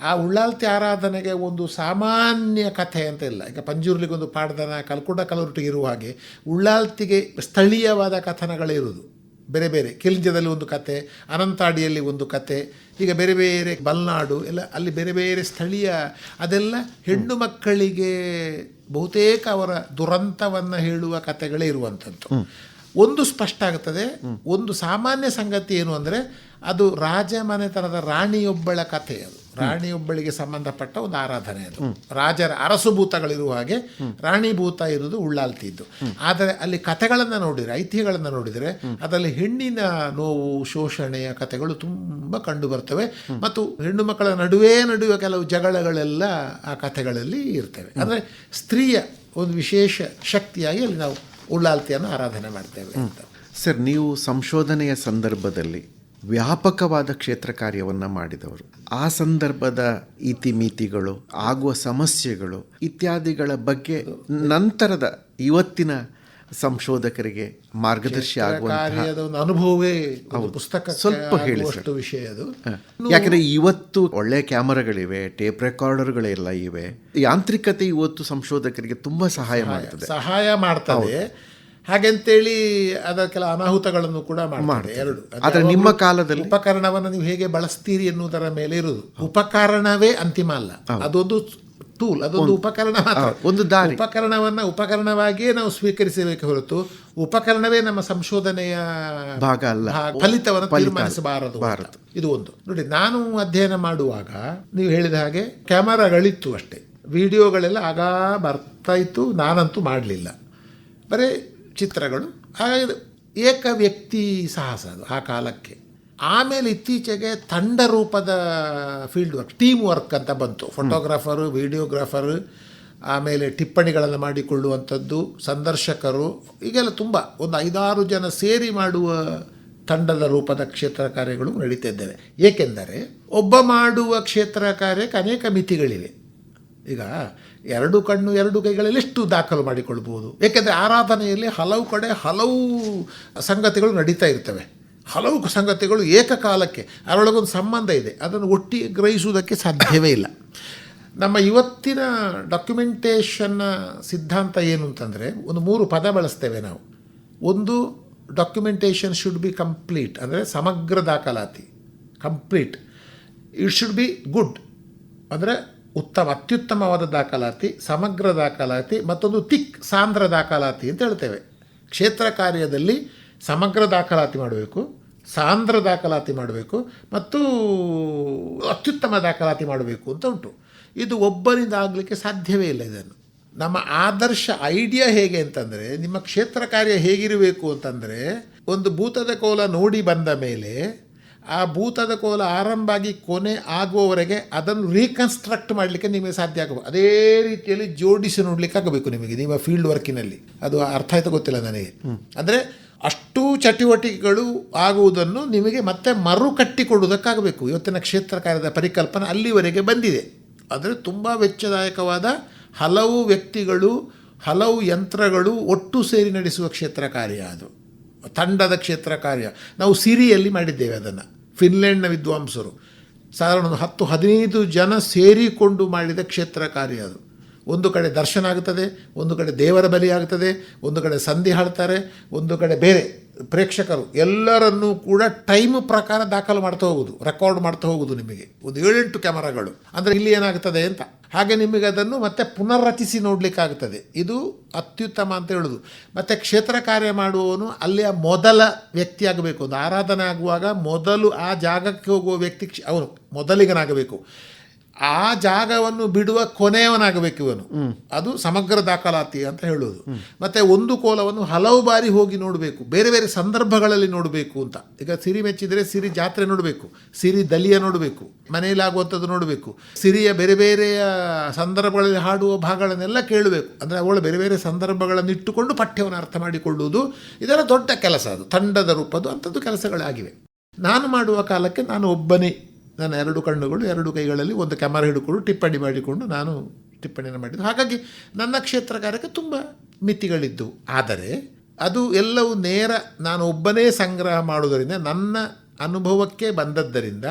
[SPEAKER 3] ಆ ಉಳ್ಳಾಲ್ತಿ ಆರಾಧನೆಗೆ ಒಂದು ಸಾಮಾನ್ಯ ಕಥೆ ಅಂತ ಇಲ್ಲ. ಈಗ ಪಂಜೂರ್ಲಿಗೆ ಒಂದು ಪಾಡ್ದನ ಕಲ್ಕುಡ ಕಲರುಟಿಗೆ ಇರುವ ಹಾಗೆ ಉಳ್ಳಾಲ್ತಿಗೆ ಸ್ಥಳೀಯವಾದ ಕಥನಗಳೇ ಇರುವುದು. ಬೇರೆ ಬೇರೆ, ಕಿಲಿಂಜದಲ್ಲಿ ಒಂದು ಕತೆ ಅನಂತಾಡಿಯಲ್ಲಿ ಒಂದು ಕತೆ ಈಗ ಬೇರೆ ಬೇರೆ ಬಲ್ನಾಡು, ಎಲ್ಲ ಅಲ್ಲಿ ಬೇರೆ ಬೇರೆ ಸ್ಥಳೀಯ, ಅದೆಲ್ಲ ಹೆಣ್ಣು ಮಕ್ಕಳಿಗೆ ಬಹುತೇಕ ಅವರ ದುರಂತವನ್ನು ಹೇಳುವ ಕಥೆಗಳೇ ಇರುವಂಥದ್ದು. ಒಂದು ಸ್ಪಷ್ಟ ಆಗುತ್ತದೆ ಒಂದು ಸಾಮಾನ್ಯ ಸಂಗತಿ ಏನು ಅಂದರೆ, ಅದು ರಾಜ ಮನೆತನದ ರಾಣಿಯೊಬ್ಬಳ ಕಥೆ ಅದು. ರಾಣಿಯೊಬ್ಬಳಿಗೆ ಸಂಬಂಧಪಟ್ಟ ಒಂದು ಆರಾಧನೆ ಅದು. ರಾಜರ ಅರಸುಭೂತಗಳಿರುವ ಹಾಗೆ ರಾಣಿಭೂತ ಇರುವುದು ಉಳ್ಳಾಲ್ತಿದ್ದು. ಆದರೆ ಅಲ್ಲಿ ಕಥೆಗಳನ್ನು ನೋಡಿದರೆ, ಐತಿಹ್ಯಗಳನ್ನು ನೋಡಿದರೆ, ಅದರಲ್ಲಿ ಹೆಣ್ಣಿನ ನೋವು, ಶೋಷಣೆಯ ಕಥೆಗಳು ತುಂಬ ಕಂಡು ಬರ್ತವೆ. ಮತ್ತು ಹೆಣ್ಣು ಮಕ್ಕಳ ನಡುವೆ ನಡುವೆ ಕೆಲವು ಜಗಳಗಳೆಲ್ಲ ಆ ಕಥೆಗಳಲ್ಲಿ ಇರ್ತವೆ. ಅಂದರೆ ಸ್ತ್ರೀಯ ಒಂದು ವಿಶೇಷ ಶಕ್ತಿಯಾಗಿ ಅಲ್ಲಿ ನಾವು ಉಳ್ಳಾಲ್ತಿಯನ್ನು ಆರಾಧನೆ ಮಾಡ್ತೇವೆ ಅಂತ.
[SPEAKER 2] ಸರ್ ನೀವು ಸಂಶೋಧನೆಯ ಸಂದರ್ಭದಲ್ಲಿ ವ್ಯಾಪಕವಾದ ಕ್ಷೇತ್ರ ಕಾರ್ಯವನ್ನು ಮಾಡಿದವರು. ಆ ಸಂದರ್ಭದ ಇತಿಮಿತಿಗಳು ಆಗುವ ಸಮಸ್ಯೆಗಳು ಇತ್ಯಾದಿಗಳ ಬಗ್ಗೆ ನಂತರದ ಇವತ್ತಿನ ಸಂಶೋಧಕರಿಗೆ ಮಾರ್ಗದರ್ಶಿ ಆಗುವಂತಹ
[SPEAKER 3] ಅನುಭವವೇ ಪುಸ್ತಕ
[SPEAKER 2] ಸ್ವಲ್ಪ ಹೇಳಿ
[SPEAKER 3] ವಿಷಯ ಅದು.
[SPEAKER 2] ಯಾಕಂದ್ರೆ ಇವತ್ತು ಒಳ್ಳೆ ಕ್ಯಾಮರಾಗಳಿವೆ ಟೇಪ್ ರೆಕಾರ್ಡರ್ಗಳೆಲ್ಲ ಇವೆ. ಯಾಂತ್ರಿಕತೆ ಇವತ್ತು ಸಂಶೋಧಕರಿಗೆ ತುಂಬಾ ಸಹಾಯ ಮಾಡ್ತದೆ.
[SPEAKER 3] ಸಹಾಯ ಮಾಡ್ತದೆ. ಹಾಗೆಂತೇಳಿ ಅದರ ಕೆಲ ಅನಾಹುತಗಳನ್ನು ಕೂಡ ಮಾಡ್ತಾರೆ ಎರಡು.
[SPEAKER 2] ಆದ್ರೆ ನಿಮ್ಮ ಕಾಲದಲ್ಲಿ
[SPEAKER 3] ಉಪಕರಣವನ್ನು ನೀವು ಹೇಗೆ ಬಳಸ್ತೀರಿ ಎನ್ನುವುದರ ಮೇಲೆ ಇರುವುದು ಉಪಕರಣವೇ ಅಂತಿಮ ಅಲ್ಲ. ಅದೊಂದು ಟೂಲ್ ಅದೊಂದು ಉಪಕರಣ ಮಾತ್ರ.
[SPEAKER 2] ಒಂದು ದಾರಿ.
[SPEAKER 3] ಉಪಕರಣವನ್ನ ಉಪಕರಣವಾಗಿಯೇ ನಾವು ಸ್ವೀಕರಿಸಬೇಕು ಹೊರತು ಉಪಕರಣವೇ ನಮ್ಮ ಸಂಶೋಧನೆಯ
[SPEAKER 2] ಭಾಗ ಅಲ್ಲ.
[SPEAKER 3] ಫಲಿತವನ್ನು
[SPEAKER 2] ಫಲಿತ
[SPEAKER 3] ತೀರ್ಮಾನಿಸಬಾರದು ಇದು ಒಂದು ನೋಡಿ ನಾನು ಅಧ್ಯಯನ ಮಾಡುವಾಗ ನೀವು ಹೇಳಿದ ಹಾಗೆ ಕ್ಯಾಮರಾಗಳಿತ್ತು ಅಷ್ಟೇ. ವಿಡಿಯೋಗಳೆಲ್ಲ ಆಗ ಬರ್ತಾ ಇತ್ತು ನಾನಂತೂ ಮಾಡಲಿಲ್ಲ. ಬರೀ ಚಿತ್ರಗಳು. ಹಾಗಾಗಿ ಇದು ಏಕ ವ್ಯಕ್ತಿ ಸಾಹಸ ಅದು ಆ ಕಾಲಕ್ಕೆ. ಆಮೇಲೆ ಇತ್ತೀಚೆಗೆ ತಂಡ ರೂಪದ ಫೀಲ್ಡ್ ವರ್ಕ್ ಟೀಮ್ ವರ್ಕ್ ಅಂತ ಬಂತು. ಫೋಟೋಗ್ರಾಫರು ವಿಡಿಯೋಗ್ರಾಫರು ಆಮೇಲೆ ಟಿಪ್ಪಣಿಗಳನ್ನು ಮಾಡಿಕೊಳ್ಳುವಂಥದ್ದು ಸಂದರ್ಶಕರು ಈಗೆಲ್ಲ ತುಂಬ ಒಂದು ಐದಾರು ಜನ ಸೇರಿ ಮಾಡುವ ತಂಡದ ರೂಪದ ಕ್ಷೇತ್ರ ಕಾರ್ಯಗಳು ನಡೀತಿದ್ದೇವೆ ಏಕೆಂದರೆ ಒಬ್ಬ ಮಾಡುವ ಕ್ಷೇತ್ರ ಕಾರ್ಯಕ್ಕೆ ಅನೇಕ ಮಿತಿಗಳಿವೆ. ಈಗ ಎರಡು ಕಣ್ಣು ಎರಡು ಕೈಗಳಲ್ಲಿ ಎಷ್ಟು ದಾಖಲು ಮಾಡಿಕೊಳ್ಬೋದು ಏಕೆಂದರೆ ಆರಾಧನೆಯಲ್ಲಿ ಹಲವು ಕಡೆ ಹಲವು ಸಂಗತಿಗಳು ನಡೀತಾ ಇರ್ತವೆ. ಹಲವು ಸಂಗತಿಗಳು ಏಕಕಾಲಕ್ಕೆ, ಅದರೊಳಗೊಂದು ಸಂಬಂಧ ಇದೆ. ಅದನ್ನು ಒಟ್ಟಿಗೆ ಗ್ರಹಿಸುವುದಕ್ಕೆ ಸಾಧ್ಯವೇ ಇಲ್ಲ. ನಮ್ಮ ಇವತ್ತಿನ ಡಾಕ್ಯುಮೆಂಟೇಷನ್ನ ಸಿದ್ಧಾಂತ ಏನು ಅಂತಂದರೆ, ಒಂದು ಮೂರು ಪದ ಬಳಸ್ತೇವೆ ನಾವು. ಒಂದು ಡಾಕ್ಯುಮೆಂಟೇಷನ್ ಶುಡ್ ಬಿ ಕಂಪ್ಲೀಟ್ ಅಂದರೆ ಸಮಗ್ರ ದಾಖಲಾತಿ complete it should be good ಅಂದರೆ ಉತ್ತಮ, ಅತ್ಯುತ್ತಮವಾದ ದಾಖಲಾತಿ, ಸಮಗ್ರ ದಾಖಲಾತಿ, ಮತ್ತೊಂದು ತಿಕ್, ಸಾಂದ್ರ ದಾಖಲಾತಿ ಅಂತ ಹೇಳ್ತೇವೆ. ಕ್ಷೇತ್ರ ಕಾರ್ಯದಲ್ಲಿ ಸಮಗ್ರ ದಾಖಲಾತಿ ಮಾಡಬೇಕು ಸಾಂದ್ರ ದಾಖಲಾತಿ ಮಾಡಬೇಕು ಮತ್ತು ಅತ್ಯುತ್ತಮ ದಾಖಲಾತಿ ಮಾಡಬೇಕು ಅಂತ ಉಂಟು. ಇದು ಒಬ್ಬರಿಂದ ಆಗಲಿಕ್ಕೆ ಸಾಧ್ಯವೇ ಇಲ್ಲ ಇದನ್ನು. ನಮ್ಮ ಆದರ್ಶ ಐಡಿಯಾ ಹೇಗೆ ಅಂತಂದರೆ ನಿಮ್ಮ ಕ್ಷೇತ್ರ ಕಾರ್ಯ ಹೇಗಿರಬೇಕು ಅಂತಂದರೆ ಒಂದು ಭೂತದ ಕೋಲ ನೋಡಿ ಬಂದ ಮೇಲೆ ಆ ಭೂತದ ಕೋಲ ಆರಂಭ ಆಗಿ ಕೊನೆ ಆಗುವವರೆಗೆ ಅದನ್ನು ರೀಕನ್ಸ್ಟ್ರಕ್ಟ್ ಮಾಡಲಿಕ್ಕೆ ನಿಮಗೆ ಸಾಧ್ಯ ಆಗಬೇಕು ಅದೇ ರೀತಿಯಲ್ಲಿ ಜೋಡಿಸಿ ನೋಡಲಿಕ್ಕೆ ಆಗಬೇಕು ನಿಮಗೆ ನಿಮ್ಮ ಫೀಲ್ಡ್ ವರ್ಕಿನಲ್ಲಿ ಅದು ಅರ್ಥ ಆಯ್ತು ಗೊತ್ತಿಲ್ಲ ನನಗೆ. ಅಂದರೆ ಅಷ್ಟು ಚಟುವಟಿಕೆಗಳು ಆಗುವುದನ್ನು ನಿಮಗೆ ಮತ್ತೆ ಮರು ಕಟ್ಟಿಕೊಡುವುದಕ್ಕಾಗಬೇಕು. ಇವತ್ತಿನ ಕ್ಷೇತ್ರ ಕಾರ್ಯದ ಪರಿಕಲ್ಪನೆ ಅಲ್ಲಿವರೆಗೆ ಬಂದಿದೆ. ಆದರೆ ತುಂಬ ವೆಚ್ಚದಾಯಕವಾದ ಹಲವು ವ್ಯಕ್ತಿಗಳು, ಹಲವು ಯಂತ್ರಗಳು ಒಟ್ಟು ಸೇರಿ ನಡೆಸುವ ಕ್ಷೇತ್ರ ಕಾರ್ಯ ಅದು. ತಂಡದ ಕ್ಷೇತ್ರ ಕಾರ್ಯ. ನಾವು ಸಿರಿಯಲ್ಲಿ ಮಾಡಿದ್ದೇವೆ ಅದನ್ನು. ಫಿನ್ಲೆಂಡ್ನ ವಿದ್ವಾಂಸರು. ಸಾಧಾರಣ ಒಂದು ಹತ್ತು, ಹದಿನೈದು ಜನ ಸೇರಿಕೊಂಡು ಮಾಡಿದ ಕ್ಷೇತ್ರ ಕಾರ್ಯ ಅದು. ಒಂದು ಕಡೆ ದರ್ಶನ ಆಗುತ್ತದೆ ಒಂದು ಕಡೆ ದೇವರ ಬಲಿ ಆಗ್ತದೆ, ಒಂದು ಕಡೆ ಸಂಧಿ ಹಾಡ್ತಾರೆ, ಒಂದು ಕಡೆ ಬೇರೆ ಪ್ರೇಕ್ಷಕರು ಎಲ್ಲರನ್ನೂ ಕೂಡ ಟೈಮ್ ಪ್ರಕಾರ ದಾಖಲು ಮಾಡ್ತಾ ಹೋಗುದು, ರೆಕಾರ್ಡ್ ಮಾಡ್ತಾ ಹೋಗೋದು ನಿಮಗೆ. ಒಂದು ಏಳೆಂಟು ಕ್ಯಾಮರಾಗಳು. ಅಂದರೆ ಇಲ್ಲಿ ಏನಾಗ್ತದೆ ಅಂತ. ಹಾಗೆ ನಿಮಗೆ ಅದನ್ನು ಮತ್ತೆ ಪುನರ್ರಚಿಸಿ ನೋಡಲಿಕ್ಕಾಗ್ತದೆ. ಇದು ಅತ್ಯುತ್ತಮ ಅಂತ ಹೇಳೋದು. ಮತ್ತು ಕ್ಷೇತ್ರ ಕಾರ್ಯ ಮಾಡುವವನು ಅಲ್ಲಿಯ ಮೊದಲ ವ್ಯಕ್ತಿ ಆಗಬೇಕು. ಒಂದು ಆರಾಧನೆ ಆಗುವಾಗ ಮೊದಲು ಆ ಜಾಗಕ್ಕೆ ಹೋಗುವ ವ್ಯಕ್ತಿ ಅವನು ಮೊದಲಿಗನಾಗಬೇಕು. ಆ ಜಾಗವನ್ನು ಬಿಡುವ ಕೊನೆಯವನಾಗಬೇಕು ಇವನು. ಅದು ಸಮಗ್ರ ದಾಖಲಾತಿ ಅಂತ ಹೇಳೋದು ಮತ್ತೆ ಒಂದು ಕೋಲವನ್ನು ಹಲವು ಬಾರಿ ಹೋಗಿ ನೋಡಬೇಕು. ಬೇರೆ ಬೇರೆ ಸಂದರ್ಭಗಳಲ್ಲಿ ನೋಡಬೇಕು ಅಂತ. ಈಗ ಸಿರಿ ಮೆಚ್ಚಿದರೆ ಸಿರಿ ಜಾತ್ರೆ ನೋಡಬೇಕು. ಸಿರಿ ದಲಿಯ ನೋಡಬೇಕು. ಮನೆಯಲ್ಲಿ ಆಗುವಂಥದ್ದು ನೋಡಬೇಕು. ಸಿರಿಯ ಬೇರೆ ಬೇರೆಯ ಸಂದರ್ಭಗಳಲ್ಲಿ ಹಾಡುವ ಭಾಗಗಳನ್ನೆಲ್ಲ ಕೇಳಬೇಕು. ಅಂದರೆ ಅವಳು ಬೇರೆ ಬೇರೆ ಸಂದರ್ಭಗಳನ್ನು ಇಟ್ಟುಕೊಂಡು ಪಠ್ಯವನ್ನು ಅರ್ಥ ಮಾಡಿಕೊಳ್ಳುವುದು ಇದರ ದೊಡ್ಡ ಕೆಲಸ ಅದು. ತಂಡದ ರೂಪದ್ದು ಅಂಥದ್ದು ಕೆಲಸಗಳಾಗಿವೆ. ನಾನು ಮಾಡುವ ಕಾಲಕ್ಕೆ ನಾನು ಒಬ್ಬನೇ. ನನ್ನ ಎರಡು ಕಣ್ಣುಗಳು, ಎರಡು ಕೈಗಳಲ್ಲಿ ಒಂದು ಕ್ಯಾಮರಾ ಹಿಡ್ಕೊಂಡು ಟಿಪ್ಪಣಿ ಮಾಡಿಕೊಂಡು ನಾನು ಟಿಪ್ಪಣಿಯನ್ನು ಮಾಡಿದ್ದು. ಹಾಗಾಗಿ ನನ್ನ ಕ್ಷೇತ್ರ ಕಾರ್ಯಕ್ಕೆ ತುಂಬ ಮಿತಿಗಳಿದ್ದವು ಆದರೆ ಅದು ಎಲ್ಲವೂ ನೇರ ನಾನು ಒಬ್ಬನೇ ಸಂಗ್ರಹ ಮಾಡುವುದರಿಂದ, ನನ್ನ ಅನುಭವಕ್ಕೆ ಬಂದದ್ದರಿಂದ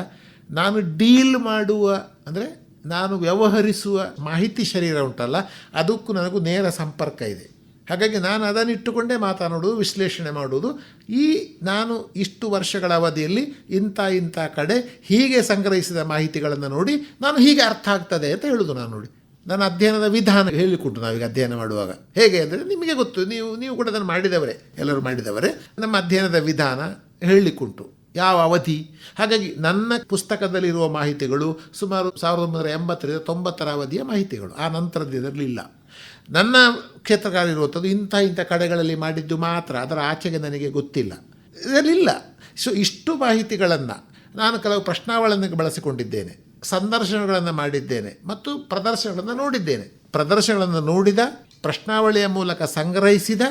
[SPEAKER 3] ನಾನು ಡೀಲ್ ಮಾಡುವ, ಅಂದರೆ ನಾನು ವ್ಯವಹರಿಸುವ ಮಾಹಿತಿ ಶರೀರ ಉಂಟಲ್ಲ, ಅದಕ್ಕೂ ನನಗೂ ನೇರ ಸಂಪರ್ಕ ಇದೆ. ಹಾಗಾಗಿ ನಾನು ಅದನ್ನು ಇಟ್ಟುಕೊಂಡೇ ಮಾತನಾಡುವುದು ವಿಶ್ಲೇಷಣೆ ಮಾಡುವುದು ಈ ನಾನು ಇಷ್ಟು ವರ್ಷಗಳ ಅವಧಿಯಲ್ಲಿ ಇಂಥ ಇಂಥ ಕಡೆ ಹೀಗೆ ಸಂಗ್ರಹಿಸಿದ ಮಾಹಿತಿಗಳನ್ನು ನೋಡಿ ನಾನು ಹೀಗೆ ಅರ್ಥ ಆಗ್ತದೆ ಅಂತ ಹೇಳೋದು ನಾನು ನೋಡಿ. ನನ್ನ ಅಧ್ಯಯನದ ವಿಧಾನ ಹೇಳಿಕೊಟ್ಟು ನಾವೀಗ ಅಧ್ಯಯನ ಮಾಡುವಾಗ. ಹೇಗೆ ಅಂದರೆ ನಿಮಗೆ ಗೊತ್ತು, ನೀವು ನೀವು ಕೂಡ ಅದನ್ನು ಮಾಡಿದವರೇ, ಎಲ್ಲರೂ ಮಾಡಿದವರೇ. ನಮ್ಮ ಅಧ್ಯಯನದ ವಿಧಾನ ಹೇಳಲಿಕ್ಕುಂಟು ಯಾವ ಅವಧಿ. ಹಾಗಾಗಿ ನನ್ನ ಪುಸ್ತಕದಲ್ಲಿರುವ ಮಾಹಿತಿಗಳು ಸುಮಾರು ಸಾವಿರದ ಒಂಬೈನೂರ ಎಂಬತ್ತರಿಂದ ತೊಂಬತ್ತರ ಅವಧಿಯ ಮಾಹಿತಿಗಳು. ಆ ನಂತರದ್ದು ಇದರಲ್ಲಿಲ್ಲ. ನನ್ನ ಕ್ಷೇತ್ರಕಾರಿ ಇರುವಂಥದ್ದು ಇಂಥ ಇಂಥ ಕಡೆಗಳಲ್ಲಿ ಮಾಡಿದ್ದು ಮಾತ್ರ, ಅದರ ಆಚೆಗೆ ನನಗೆ ಗೊತ್ತಿಲ್ಲ. ಇದರಲ್ಲಿಲ್ಲ. ಸೊ ಇಷ್ಟು ಮಾಹಿತಿಗಳನ್ನು ನಾನು ಕೆಲವು ಪ್ರಶ್ನಾವಳಿಯನ್ನು ಬಳಸಿಕೊಂಡಿದ್ದೇನೆ, ಸಂದರ್ಶನಗಳನ್ನು ಮಾಡಿದ್ದೇನೆ ಮತ್ತು ಪ್ರದರ್ಶನಗಳನ್ನು ನೋಡಿದ್ದೇನೆ. ಪ್ರದರ್ಶನಗಳನ್ನು ನೋಡಿದ, ಪ್ರಶ್ನಾವಳಿಯ ಮೂಲಕ ಸಂಗ್ರಹಿಸಿದ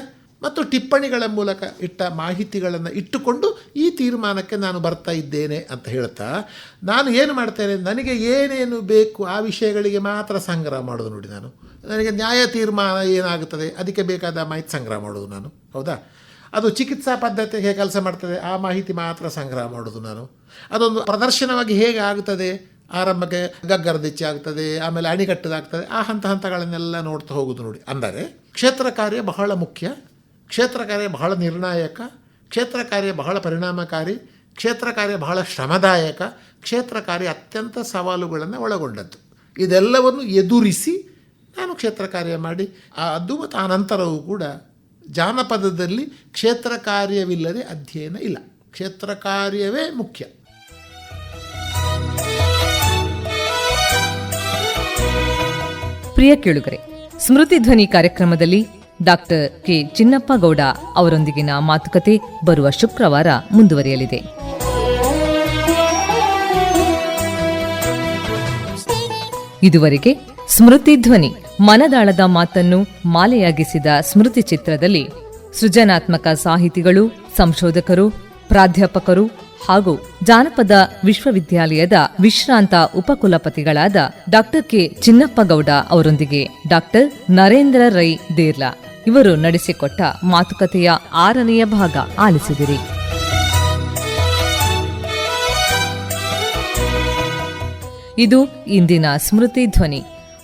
[SPEAKER 3] ಮತ್ತು ಟಿಪ್ಪಣಿಗಳ ಮೂಲಕ ಇಟ್ಟ ಮಾಹಿತಿಗಳನ್ನು ಇಟ್ಟುಕೊಂಡು ಈ ತೀರ್ಮಾನಕ್ಕೆ ನಾನು ಬರ್ತಾ ಇದ್ದೇನೆ ಅಂತ ಹೇಳ್ತಾ, ನಾನು ಏನು ಮಾಡ್ತೇನೆ, ನನಗೆ ಏನೇನು ಬೇಕು ಆ ವಿಷಯಗಳಿಗೆ ಮಾತ್ರ ಸಂಗ್ರಹ ಮಾಡೋದು ನೋಡಿ ನಾನು. ನನಗೆ ನ್ಯಾಯ ತೀರ್ಮಾನ ಏನಾಗುತ್ತದೆ? ಅದಕ್ಕೆ ಬೇಕಾದ ಮಾಹಿತಿ ಸಂಗ್ರಹ ಮಾಡೋದು ನಾನು. ಹೌದಾ? ಅದು ಚಿಕಿತ್ಸಾ ಪದ್ಧತಿ ಹೇಗೆ ಕೆಲಸ ಮಾಡ್ತದೆ? ಆ ಮಾಹಿತಿ ಮಾತ್ರ ಸಂಗ್ರಹ ಮಾಡೋದು ನಾನು. ಅದೊಂದು ಪ್ರದರ್ಶನವಾಗಿ ಹೇಗೆ ಆಗುತ್ತದೆ? ಆರಂಭಕ್ಕೆ ಗಗ್ಗರದಿಚ್ಚೆ ಆಗ್ತದೆ, ಆಮೇಲೆ ಅಣಿಗಟ್ಟದಾಗ್ತದೆ ಆ ಹಂತ ಹಂತಗಳನ್ನೆಲ್ಲ ನೋಡ್ತಾ ಹೋಗೋದು ನೋಡಿ. ಅಂದರೆ ಕ್ಷೇತ್ರ ಕಾರ್ಯ ಬಹಳ ಮುಖ್ಯ. ಕ್ಷೇತ್ರ ಕಾರ್ಯ ಬಹಳ ನಿರ್ಣಾಯಕ. ಕ್ಷೇತ್ರ ಕಾರ್ಯ ಬಹಳ ಪರಿಣಾಮಕಾರಿ. ಕ್ಷೇತ್ರ ಕಾರ್ಯ ಬಹಳ ಶ್ರಮದಾಯಕ. ಕ್ಷೇತ್ರ ಕಾರ್ಯ ಅತ್ಯಂತ ಸವಾಲುಗಳನ್ನು ಒಳಗೊಂಡದ್ದು. ಇದೆಲ್ಲವನ್ನು ಎದುರಿಸಿ ನಾನು ಕ್ಷೇತ್ರ ಕಾರ್ಯ ಮಾಡಿ ಅದು ಮತ್ತು ಆ ನಂತರವೂ ಕೂಡ ಜಾನಪದದಲ್ಲಿ ಕ್ಷೇತ್ರ ಕಾರ್ಯವಿಲ್ಲದೆ ಅಧ್ಯಯನ ಇಲ್ಲ. ಕ್ಷೇತ್ರ ಕಾರ್ಯವೇ ಮುಖ್ಯ.
[SPEAKER 1] ಪ್ರಿಯ ಕೇಳುಗರೆ, ಸ್ಮೃತಿ ಧ್ವನಿ ಕಾರ್ಯಕ್ರಮದಲ್ಲಿ ಡಾಕ್ಟರ್ ಕೆ ಚಿನ್ನಪ್ಪ ಗೌಡ ಅವರೊಂದಿಗಿನ ಮಾತುಕತೆ ಬರುವ ಶುಕ್ರವಾರ ಮುಂದುವರಿಯಲಿದೆ. ಇದುವರೆಗೆ ಸ್ಮೃತಿ ಧ್ವನಿ. ಮನದಾಳದ ಮಾತನ್ನು ಮಾಲೆಯಾಗಿಸಿದ ಸ್ಮೃತಿ ಚಿತ್ರದಲ್ಲಿ ಸೃಜನಾತ್ಮಕ ಸಾಹಿತಿಗಳು, ಸಂಶೋಧಕರು, ಪ್ರಾಧ್ಯಾಪಕರು ಹಾಗೂ ಜಾನಪದ ವಿಶ್ವವಿದ್ಯಾಲಯದ ವಿಶ್ರಾಂತ ಉಪಕುಲಪತಿಗಳಾದ ಡಾಕ್ಟರ್ ಕೆ. ಚಿನ್ನಪ್ಪಗೌಡ ಅವರೊಂದಿಗೆ ಡಾಕ್ಟರ್ ನರೇಂದ್ರ ರೈ ದೇರ್ಲಾ ಇವರು ನಡೆಸಿಕೊಟ್ಟ ಮಾತುಕತೆಯ ಆರನೆಯ ಭಾಗ ಆಲಿಸಿದಿರಿ. ಇದು ಇಂದಿನ ಸ್ಮೃತಿ ಧ್ವನಿ.